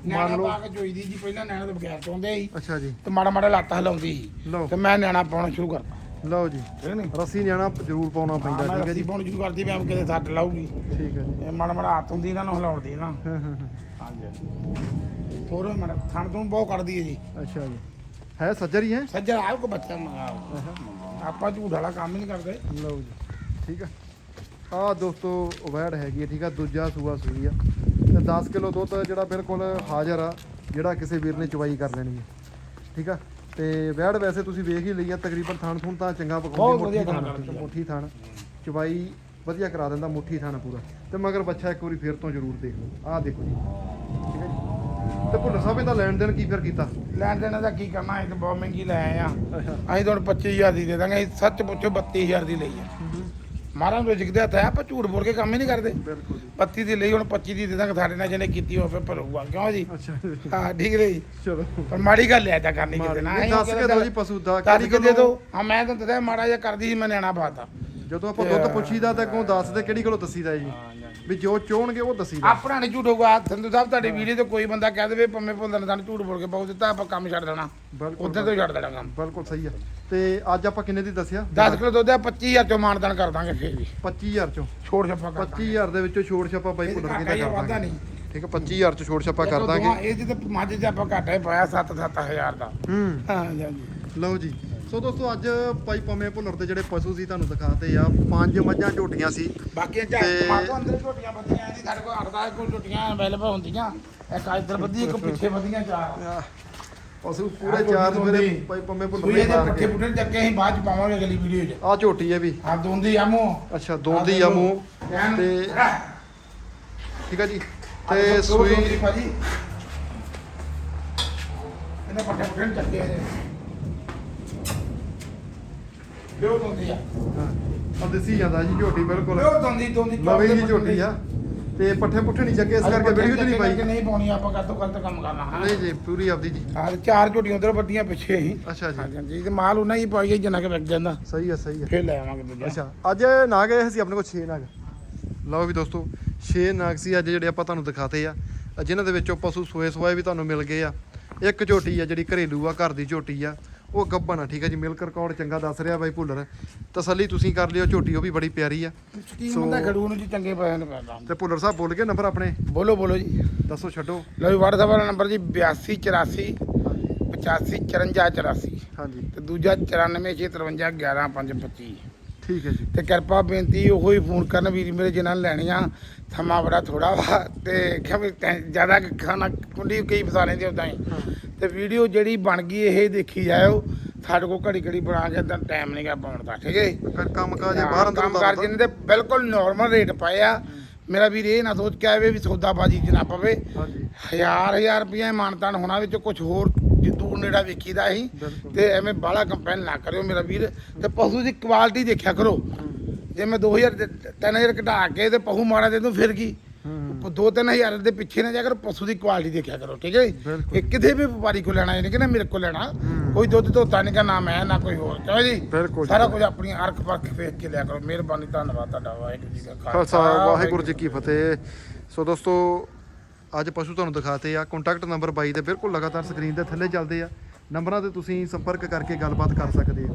ਮੰਨ ਲਓ ਪਾ ਕੇ ਚੋਈ ਦੀ ਜੀ ਪਹਿਲਾਂ ਨਿਆਣਾ ਤੋਂ ਬਗੈਰ ਚੋਂਦੇ ਸੀ। ਅੱਛਾ ਜੀ। ਤੇ ਮਾੜਾ ਮਾੜਾ ਲੱਤ ਹਿਲਾਉਂਦੀ ਸੀ। ਤੇ ਮੈਂ ਨਿਆਣਾ ਪਾਉਣਾ ਸ਼ੁਰੂ ਕਰਤਾ। ਲਓ ਜੀ। ਠੀਕ ਨਹੀਂ? ਰੱਸੀ ਨਿਆਣਾ ਜ਼ਰੂਰ ਪਾਉਣਾ ਪੈਂਦਾ ਮੈਂ ਠੀਕ ਹੈ ਰੱਸੀ ਜੀ? ਪਾਉਣੀ ਸ਼ੁਰੂ ਕਰਦੀ ਮੈਂ ਕਿਤੇ ਸੱਟ ਲਾਊਗੀ। ਠੀਕ ਹੈ ਜੀ। ਇਹ ਮਾੜਾ ਮਾੜਾ ਹੱਥ ਹੁੰਦੀ ਇਹਨਾਂ ਨੂੰ ਹਿਲਾਉਂਦੀ ਨਾ। ਹਾਂ, ਹਾਂ, ਹਾਂ। ਹਾਂਜੀ ਥੋੜਾ ਮਾੜਾ ਥਣ ਤੋਂ ਬਹੁਤ ਕੱਢਦੀ ਹੈ ਜੀ। ਅੱਛਾ ਜੀ। ਹੈ ਸੱਜਰ ਹੀ ਹੈ? ਸੱਜਾ ਆਪ ਕੋ ਬੱਚਾ? ਮੰਗਾਓ ਆਪਾਂ ਝੂਠ ਵਾਲਾ ਕੰਮ ਹੀ ਨਹੀਂ ਕਰਦੇ। ਲਓ ਜੀ ਠੀਕ ਆ ਆ ਦੋਸਤੋ ਵੈੜ ਹੈਗੀ ਹੈ ਠੀਕ ਆ ਦੂਜਾ ਸੂਆ ਸੂਈ ਆ। ਤੇ 10 ਕਿਲੋ ਦੁੱਧ ਜਿਹੜਾ ਬਿਲਕੁਲ ਹਾਜ਼ਰ ਆ ਜਿਹੜਾ ਕਿਸੇ ਵੀਰ ਨੇ ਚਵਾਈ ਕਰ ਲੈਣੀ ਹੈ। ਠੀਕ ਆ? ਤੇ ਵੈੜ ਵੈਸੇ ਤੁਸੀਂ ਵੇਖ ਹੀ ਲਈ ਆ ਤਕਰੀਬਨ ਥਣ ਥੁਣ ਤਾਂ ਚੰਗਾ ਪਕਾਉਂਦੀ ਮੁੱਠੀ ਥਣ। ਮੁੱਠੀ ਥਣ ਚਵਾਈ ਵਧੀਆ ਕਰਾ ਦਿੰਦਾ ਮੁੱਠੀ ਥਣ ਪੂਰਾ। ਤੇ ਮਗਰ ਬੱਚਾ ਇੱਕ ਵਾਰੀ ਫੇਰ ਤੋਂ ਜ਼ਰੂਰ ਦੇਖ ਲਓ। ਆਹ ਦੇਖੋ ਜੀ। ਠੀਕ ਹੈ ਜੀ। ਤੇ ਭੁੱਲਰ ਸਾਹਿਬ ਇਹਦਾ ਲੈਣ ਦੇਣ ਕੀ ਫਿਰ ਕੀਤਾ? ਲੈਣ ਦੇਣ ਦਾ ਕੀ ਕਰਨਾ ਇਹ ਤਾਂ ਬਹੁਤ ਮਹਿੰਗੀ ਲੈ ਆਏ ਆ। ਅਸੀਂ ਤੁਹਾਨੂੰ 25000 ਦੀ ਦੇ ਦਾਂਗੇ ਸੱਚ ਪੁੱਛੋ 32000 ਦੀ ਲਈ ਆ। ਮਾਰਾਂ ਨੂੰ ਰਿਜਕ ਦੇ ਹੱਥ ਆ ਆਪਾਂ ਝੂਠ ਬੋਲ ਕੇ ਕੰਮ ਹੀ ਨਹੀਂ ਕਰਦੇ। ਬਿਲਕੁਲ ਜੀ। 25 ਦੀ ਲਈ ਹੁਣ 25 ਦੀ ਦੇ ਦਾਂਗੇ ਸਾਡੇ ਨਾਲ ਜਿਹਨੇ ਕੀਤੀ ਹੋਵੇ ਭਰੂਗਾ। ਕਿਉਂ ਜੀ? ਅੱਛਾ ਹਾਂ ਠੀਕ ਹੈ ਜੀ ਚਲੋ। ਪਰ ਮਾੜੀ ਗੱਲ ਐ ਤਾਂ ਕਰਨੀ ਕਿਤੇ ਨਾ। ਮਾੜੀ- ਦੱਸ ਕੇ ਦਿਓ ਜੀ ਪਸ਼ੂ ਦਾ। ਕੇ ਦੇ ਦਿਓ। ਹਾਂ ਮੈਂ ਤਾਂ ਦੱਸਿਆ ਮਾੜਾ ਜਿਹਾ ਕਰਦੀ ਸੀ ਮੈਂ ਨਿਆਣਾ ਪਾਤਾ ਜਦੋਂ ਆਪਾਂ ਦੁੱਧ ਪੁੱਛੀਦਾ ਤਾਂ ਕਿਉਂ ਦੱਸਦੇ ਕਿਹੜੀ ਗੱਲੋਂ ਦੱਸੀਦਾ ਜੀ। ਵੀ ਜੋ ਚਾਹਣਗੇ ਉਹ ਦੱਸੀਦਾ ਆਪਣਾ ਨਹੀਂ ਝੂਠ ਹੋਊਗਾ। ਸੰਧੂ ਸਾਹਿਬ ਤੁਹਾਡੀ ਵੀਡੀਓ ਤੇ ਕੋਈ ਬੰਦਾ ਕਹਿ ਦੇਵੇ ਪੰਮੇ ਭੁੰਦਨ ਦਾ ਝੂਠ ਬੋਲ ਕੇ ਪਾਉ ਦਿੱਤਾ ਆਪਾਂ ਕੰਮ ਛੱਡ ਦੇਣਾ। ਬਿਲਕੁਲ ਉਦੋਂ ਤੋਂ ਛੱਡ ਦੇਣਾ ਕੰਮ। ਬਿਲਕੁਲ ਸਹੀ ਆ। ਤੇ ਅੱਜ ਆਪਾਂ ਕਿੰਨੇ ਦੀ ਦੱਸਿਆ? 10 ਕਿਲੋ ਦੁੱਧ ਆ 25000 ਚੋਂ ਮਾਨਦਾਨ ਕਰ ਦਾਂਗੇ ਫੇਰ ਵੀ। 25000 ਚੋਂ। ਛੋੜ ਛੱਪਾ ਕਰ 25000 ਦੇ ਵਿੱਚੋਂ ਛੋੜ ਛਾਪਾ ਬਾਈ ਭੁੱਲਰ ਹੀ ਆ, ਕਰ ਦਾਂਗੇ ਨਹੀਂ। ਠੀਕ ਆ 25000 ਚ ਛੋੜ ਛਾਪਾ ਕਰ ਦਾਂਗੇ। ਇਹ ਜਿਹਦੇ ਮੱਝ ਚ ਆਪਾਂ ਘਾਟਾ ਹੀ ਪਾਇਆ 7-7000 ਦਾ। ਹੂੰ। ਹਾਂ ਜੀ ਲਓ ਜੀ। ਸੋ ਦੋਸਤੋ ਅੱਜ ਭਾਈ ਪੰਮੇ ਭੁੱਲਰ ਦੇ ਜਿਹੜੇ ਪਸ਼ੂ ਸੀ ਤੁਹਾਨੂੰ ਦਿਖਾਤੇ ਆ ਪੰਜ ਮੱਝਾਂ ਝੋਟੀਆਂ ਸੀ। ਬਾਕੀ ਤੇ- ਅੰਦਰ ਝੋਟੀਆਂ ਬੱਧੀਆਂ ਨਹੀਂ ਸਾਡੇ ਕੋਲ 8-10 ਕੋਲ ਝੋਟੀਆਂ ਅਵੇਲੇਬਲ ਹੁੰਦੀਆਂ। ਇੱਕ ਇੱਧਰ ਬੱਧੀ ਇੱਕ ਪਿੱਛੇ ਬੱਧੀਆਂ ਚਾਰ। ਆਹ, ਪਸ਼ੂ ਪੂਰੇ ਚਾਰ ਮੇਰੇ ਭਾਈ ਪੰਮੇ ਭੁੱਲਰ ਸੂਏ ਦੇ ਮਾਰ ਪੱਠੇ ਪੁੱਠੇ ਚੱਕੇ ਅਸੀਂ ਬਾਅਦ ਚ ਪਾਵਾਂਗੇ ਅਗਲੀ ਵੀਡੀਓ 'ਚ। ਆ ਝੋਟੀ ਹੈ ਵੀ। ਆ ਦੋਂਦੀ ਆਮੋ। ਅੱਛਾ ਦੋਂਦੀ ਆ ਮੂੰਹ ਤੇ ਠੀਕ ਆ ਜੀ। ਤੇ ਸੂਈ ਭਾਜੀ। ਇਹਨੇ ਪੱਠੇ ਪੁੱਠੇ ਨੀ ਚੱਕੇ ਦੋਂਦੀ ਆ। ਆ ਦਿਸੀ ਜਾਂਦਾ ਜੀ ਝੋਟੀ ਬਿਲਕੁਲ। ਬਿਓ ਦੋਂਦੀ ਦੋਂਦੀ ਨਵੀਂ ਜੀ ਝੋਟੀ ਆ। ਤੇ ਪੱਠੇ ਪੁੱਠੇ ਨਹੀਂ ਚੱਕੇ ਇਸ ਕਰਕੇ ਵੀਡੀਓ ਨਹੀਂ ਪਾਈ। ਨਹੀਂ ਪਾਉਣੀ ਆਪਾਂ ਕੱਲ ਤੋਂ ਕੱਲ ਤੇ ਕੰਮ ਕਰਨਾ ਹਾਂ। ਨਹੀਂ ਜੀ ਪੂਰੀ ਆਪਦੀ ਜੀ। ਹਾਂ ਚਾਰ ਝੋਟੀਆਂ ਉਧਰ ਵੱਡੀਆਂ ਪਿੱਛੇ ਹੀ। ਅੱਛਾ ਜੀ। ਹਾਂਜੀ ਤੇ ਮਾਲ ਉਹਨਾਂ ਹੀ ਪਾਈਏ ਜਿੰਨਾ ਕਿ ਵਿਕ ਜਾਂਦਾ। ਸਹੀ ਹੈ ਸਹੀ ਹੈ ਫੇਰ ਲੈ ਆਵਾਂਗੇ ਦੂਜਾ। ਅੱਛਾ ਅੱਜ ਨਾਗ ਆਏ ਸੀ ਆਪਣੇ ਕੋਲ 6 ਨਾਗ। ਲਓ ਵੀ ਦੋਸਤੋ 6 ਨਾਗ ਸੀ ਅੱਜ ਜਿਹੜੇ ਆਪਾਂ ਤੁਹਾਨੂੰ ਦਿਖਾਤੇ ਆ। ਜਿਨ੍ਹਾਂ ਦੇ ਵਿੱਚੋਂ ਪਸ਼ੂ ਸੋਏ ਸੋਏ ਵੀ ਤੁਹਾਨੂੰ ਮਿਲ ਗਏ ਆ। ਇੱਕ ਝੋਟੀ ਆ ਜਿਹੜੀ ਘਰੇਲੂ ਆ ਘਰ ਦੀ ਝੋਟੀ ਆ। ਉਹ ਗੱਭਣ ਆ ਠੀਕ ਆ ਜੀ ਮਿਲਕ ਰਿਕਾਰਡ ਚੰਗਾ ਦੱਸ ਰਿਹਾ ਬਾਈ ਭੁੱਲਰ। ਤਸੱਲੀ ਤੁਸੀਂ ਕਰ ਲਿਓ ਝੋਟੀ ਉਹ ਵੀ ਬੜੀ ਪਿਆਰੀ ਆ। ਕੀ ਬੰਦਾ ਖੜੂ ਨੂੰ ਜੀ ਚੰਗੇ ਪੈਸੇ ਨੂੰ ਪੈਂਦਾ ਤੇ ਭੁੱਲਰ ਸਾਹਿਬ ਬੋਲ ਕੇ ਨੰਬਰ ਆਪਣੇ? ਬੋਲੋ ਬੋਲੋ ਜੀ। ਦੱਸੋ ਛੱਡੋ। ਲਓ ਜੀ WhatsApp ਵਾਲਾ ਨੰਬਰ ਜੀ 82 84 85 54 84 ਹਾਂਜੀ। ਤੇ ਦੂਜਾ 94 653 11 525 ਠੀਕ ਹੈ ਜੀ। ਤੇ ਕਿਰਪਾ ਬੇਨਤੀ ਉਹੋ ਹੀ ਫੋਨ ਕਰਨ ਵੀਰ ਮੇਰੇ ਜਿਨ੍ਹਾਂ ਨੇ ਲੈਣੀਆਂ। ਸਮਾਂ ਬੜਾ ਥੋੜਾ ਵਾ ਤੇ ਕਿਹਾ ਵੀ ਜ਼ਿਆਦਾ ਖਾਣਾ ਕੁੰਡੀ ਕਈ ਫਸਾ ਲੈਂਦੇ ਉਦਾਂ ਹੀ। ਤੇ ਵੀਡੀਓ ਜਿਹੜੀ ਬਣ ਗਈ ਇਹ ਦੇਖੀ ਜਾਇਓ ਸਾਡੇ ਕੋਲ ਘੜੀ ਘੜੀ ਬਣਾ ਕੇ ਤਾਂ ਟਾਈਮ ਨਹੀਂਗਾ ਪਾਉਣ ਦਾ ਠੀਕ ਹੈ ਕਰ ਕੰਮ ਕਾਜ ਬਾਹਰ ਅੰਦਰ ਕੰਮ ਕਰ ਜਿੰਨੇ ਦੇ ਬਿਲਕੁਲ ਨਾਰਮਲ ਰੇਟ ਪਏ ਆ। ਮੇਰਾ ਵੀਰ ਇਹ ਨਾ ਸੋਚ ਕੇ ਆਵੇ ਵੀ ਸੌਦਾਬਾਜੀ ਚ ਨਾ ਪਵੇ। ਹਾਂਜੀ। ਹਜ਼ਾਰ ਹਜ਼ਾਰ ਰੁਪਏ ਮਾਨਤਾਨ ਹੋਣਾ ਵਿੱਚ ਕੁਝ ਹੋਰ ਦੂਰ ਨੇੜਾ ਵੇਖੀਦਾ ਸੀ। ਤੇ ਐਵੇਂ ਬਾਹਲਾ ਕੰਪੇਨ ਨਾ ਕਰਿਓ ਮੇਰਾ ਵੀਰ। ਤੇ ਪਸ਼ੂ ਦੀ ਕੁਆਲਿਟੀ ਦੇਖਿਆ ਕਰੋ। ਜੇ ਮੈਂ 2000 ਦੇ- 3000 ਘਟਾ ਕੇ ਤੇ ਪਸ਼ੂ ਮਾੜਾ ਦੇ ਦੂੰ ਫਿਰ ਕੀ? ਹੂੰ। ਦੋ ਤਿੰਨ ਹਜ਼ਾਰ ਦੇ ਪਿੱਛੇ ਨਾ ਜਾ ਕਰੋ ਪਸ਼ੂ ਦੀ ਕੁਆਲਿਟੀ ਦੇਖਿਆ ਕਰੋ ਠੀਕ ਹੈ। ਇਹ ਕਿਤੇ ਵੀ ਵਪਾਰੀ ਕੋ ਲੈਣਾ ਨਹੀਂ ਕਿ ਨਾ ਮੇਰੇ ਕੋ ਲੈਣਾ ਹੂੰ। ਕੋਈ ਦੁੱਧ ਧੋਤਾ ਨਹੀਂ ਕਾ ਨਾ ਮੈਂ ਨਾ ਕੋਈ ਹੋਰ ਕਿਉਂ ਜੀ। ਸਾਰਾ ਕੁਝ ਆਪਣੀ ਅਰਖ ਪਰਖ ਵੇਖ ਕੇ ਲਿਆ ਕਰੋ ਮਿਹਰਬਾਨੀ ਧੰਨਵਾਦ ਤੁਹਾਡਾ ਵਾਹਿਗੁਰੂ ਜੀ ਕਾ ਖਾਲਸਾ ਵਾਹਿਗੁਰੂ ਜੀ ਕੀ ਫਤਿਹ। ਸੋ ਦੋਸਤੋ ਅੱਜ ਪਸ਼ੂ ਤੁਹਾਨੂੰ ਦਿਖਾਤੇ ਆ ਕੰਟੈਕਟ ਨੰਬਰ 22 ਤੇ ਬਿਲਕੁਲ ਲਗਾਤਾਰ ਸਕਰੀਨ ਦੇ ਥੱਲੇ ਚੱਲਦੇ ਆ। ਨੰਬਰਾਂ ਤੇ ਤੁਸੀਂ ਸੰਪਰਕ ਕਰਕੇ ਗੱਲਬਾਤ ਕਰ ਸਕਦੇ ਆ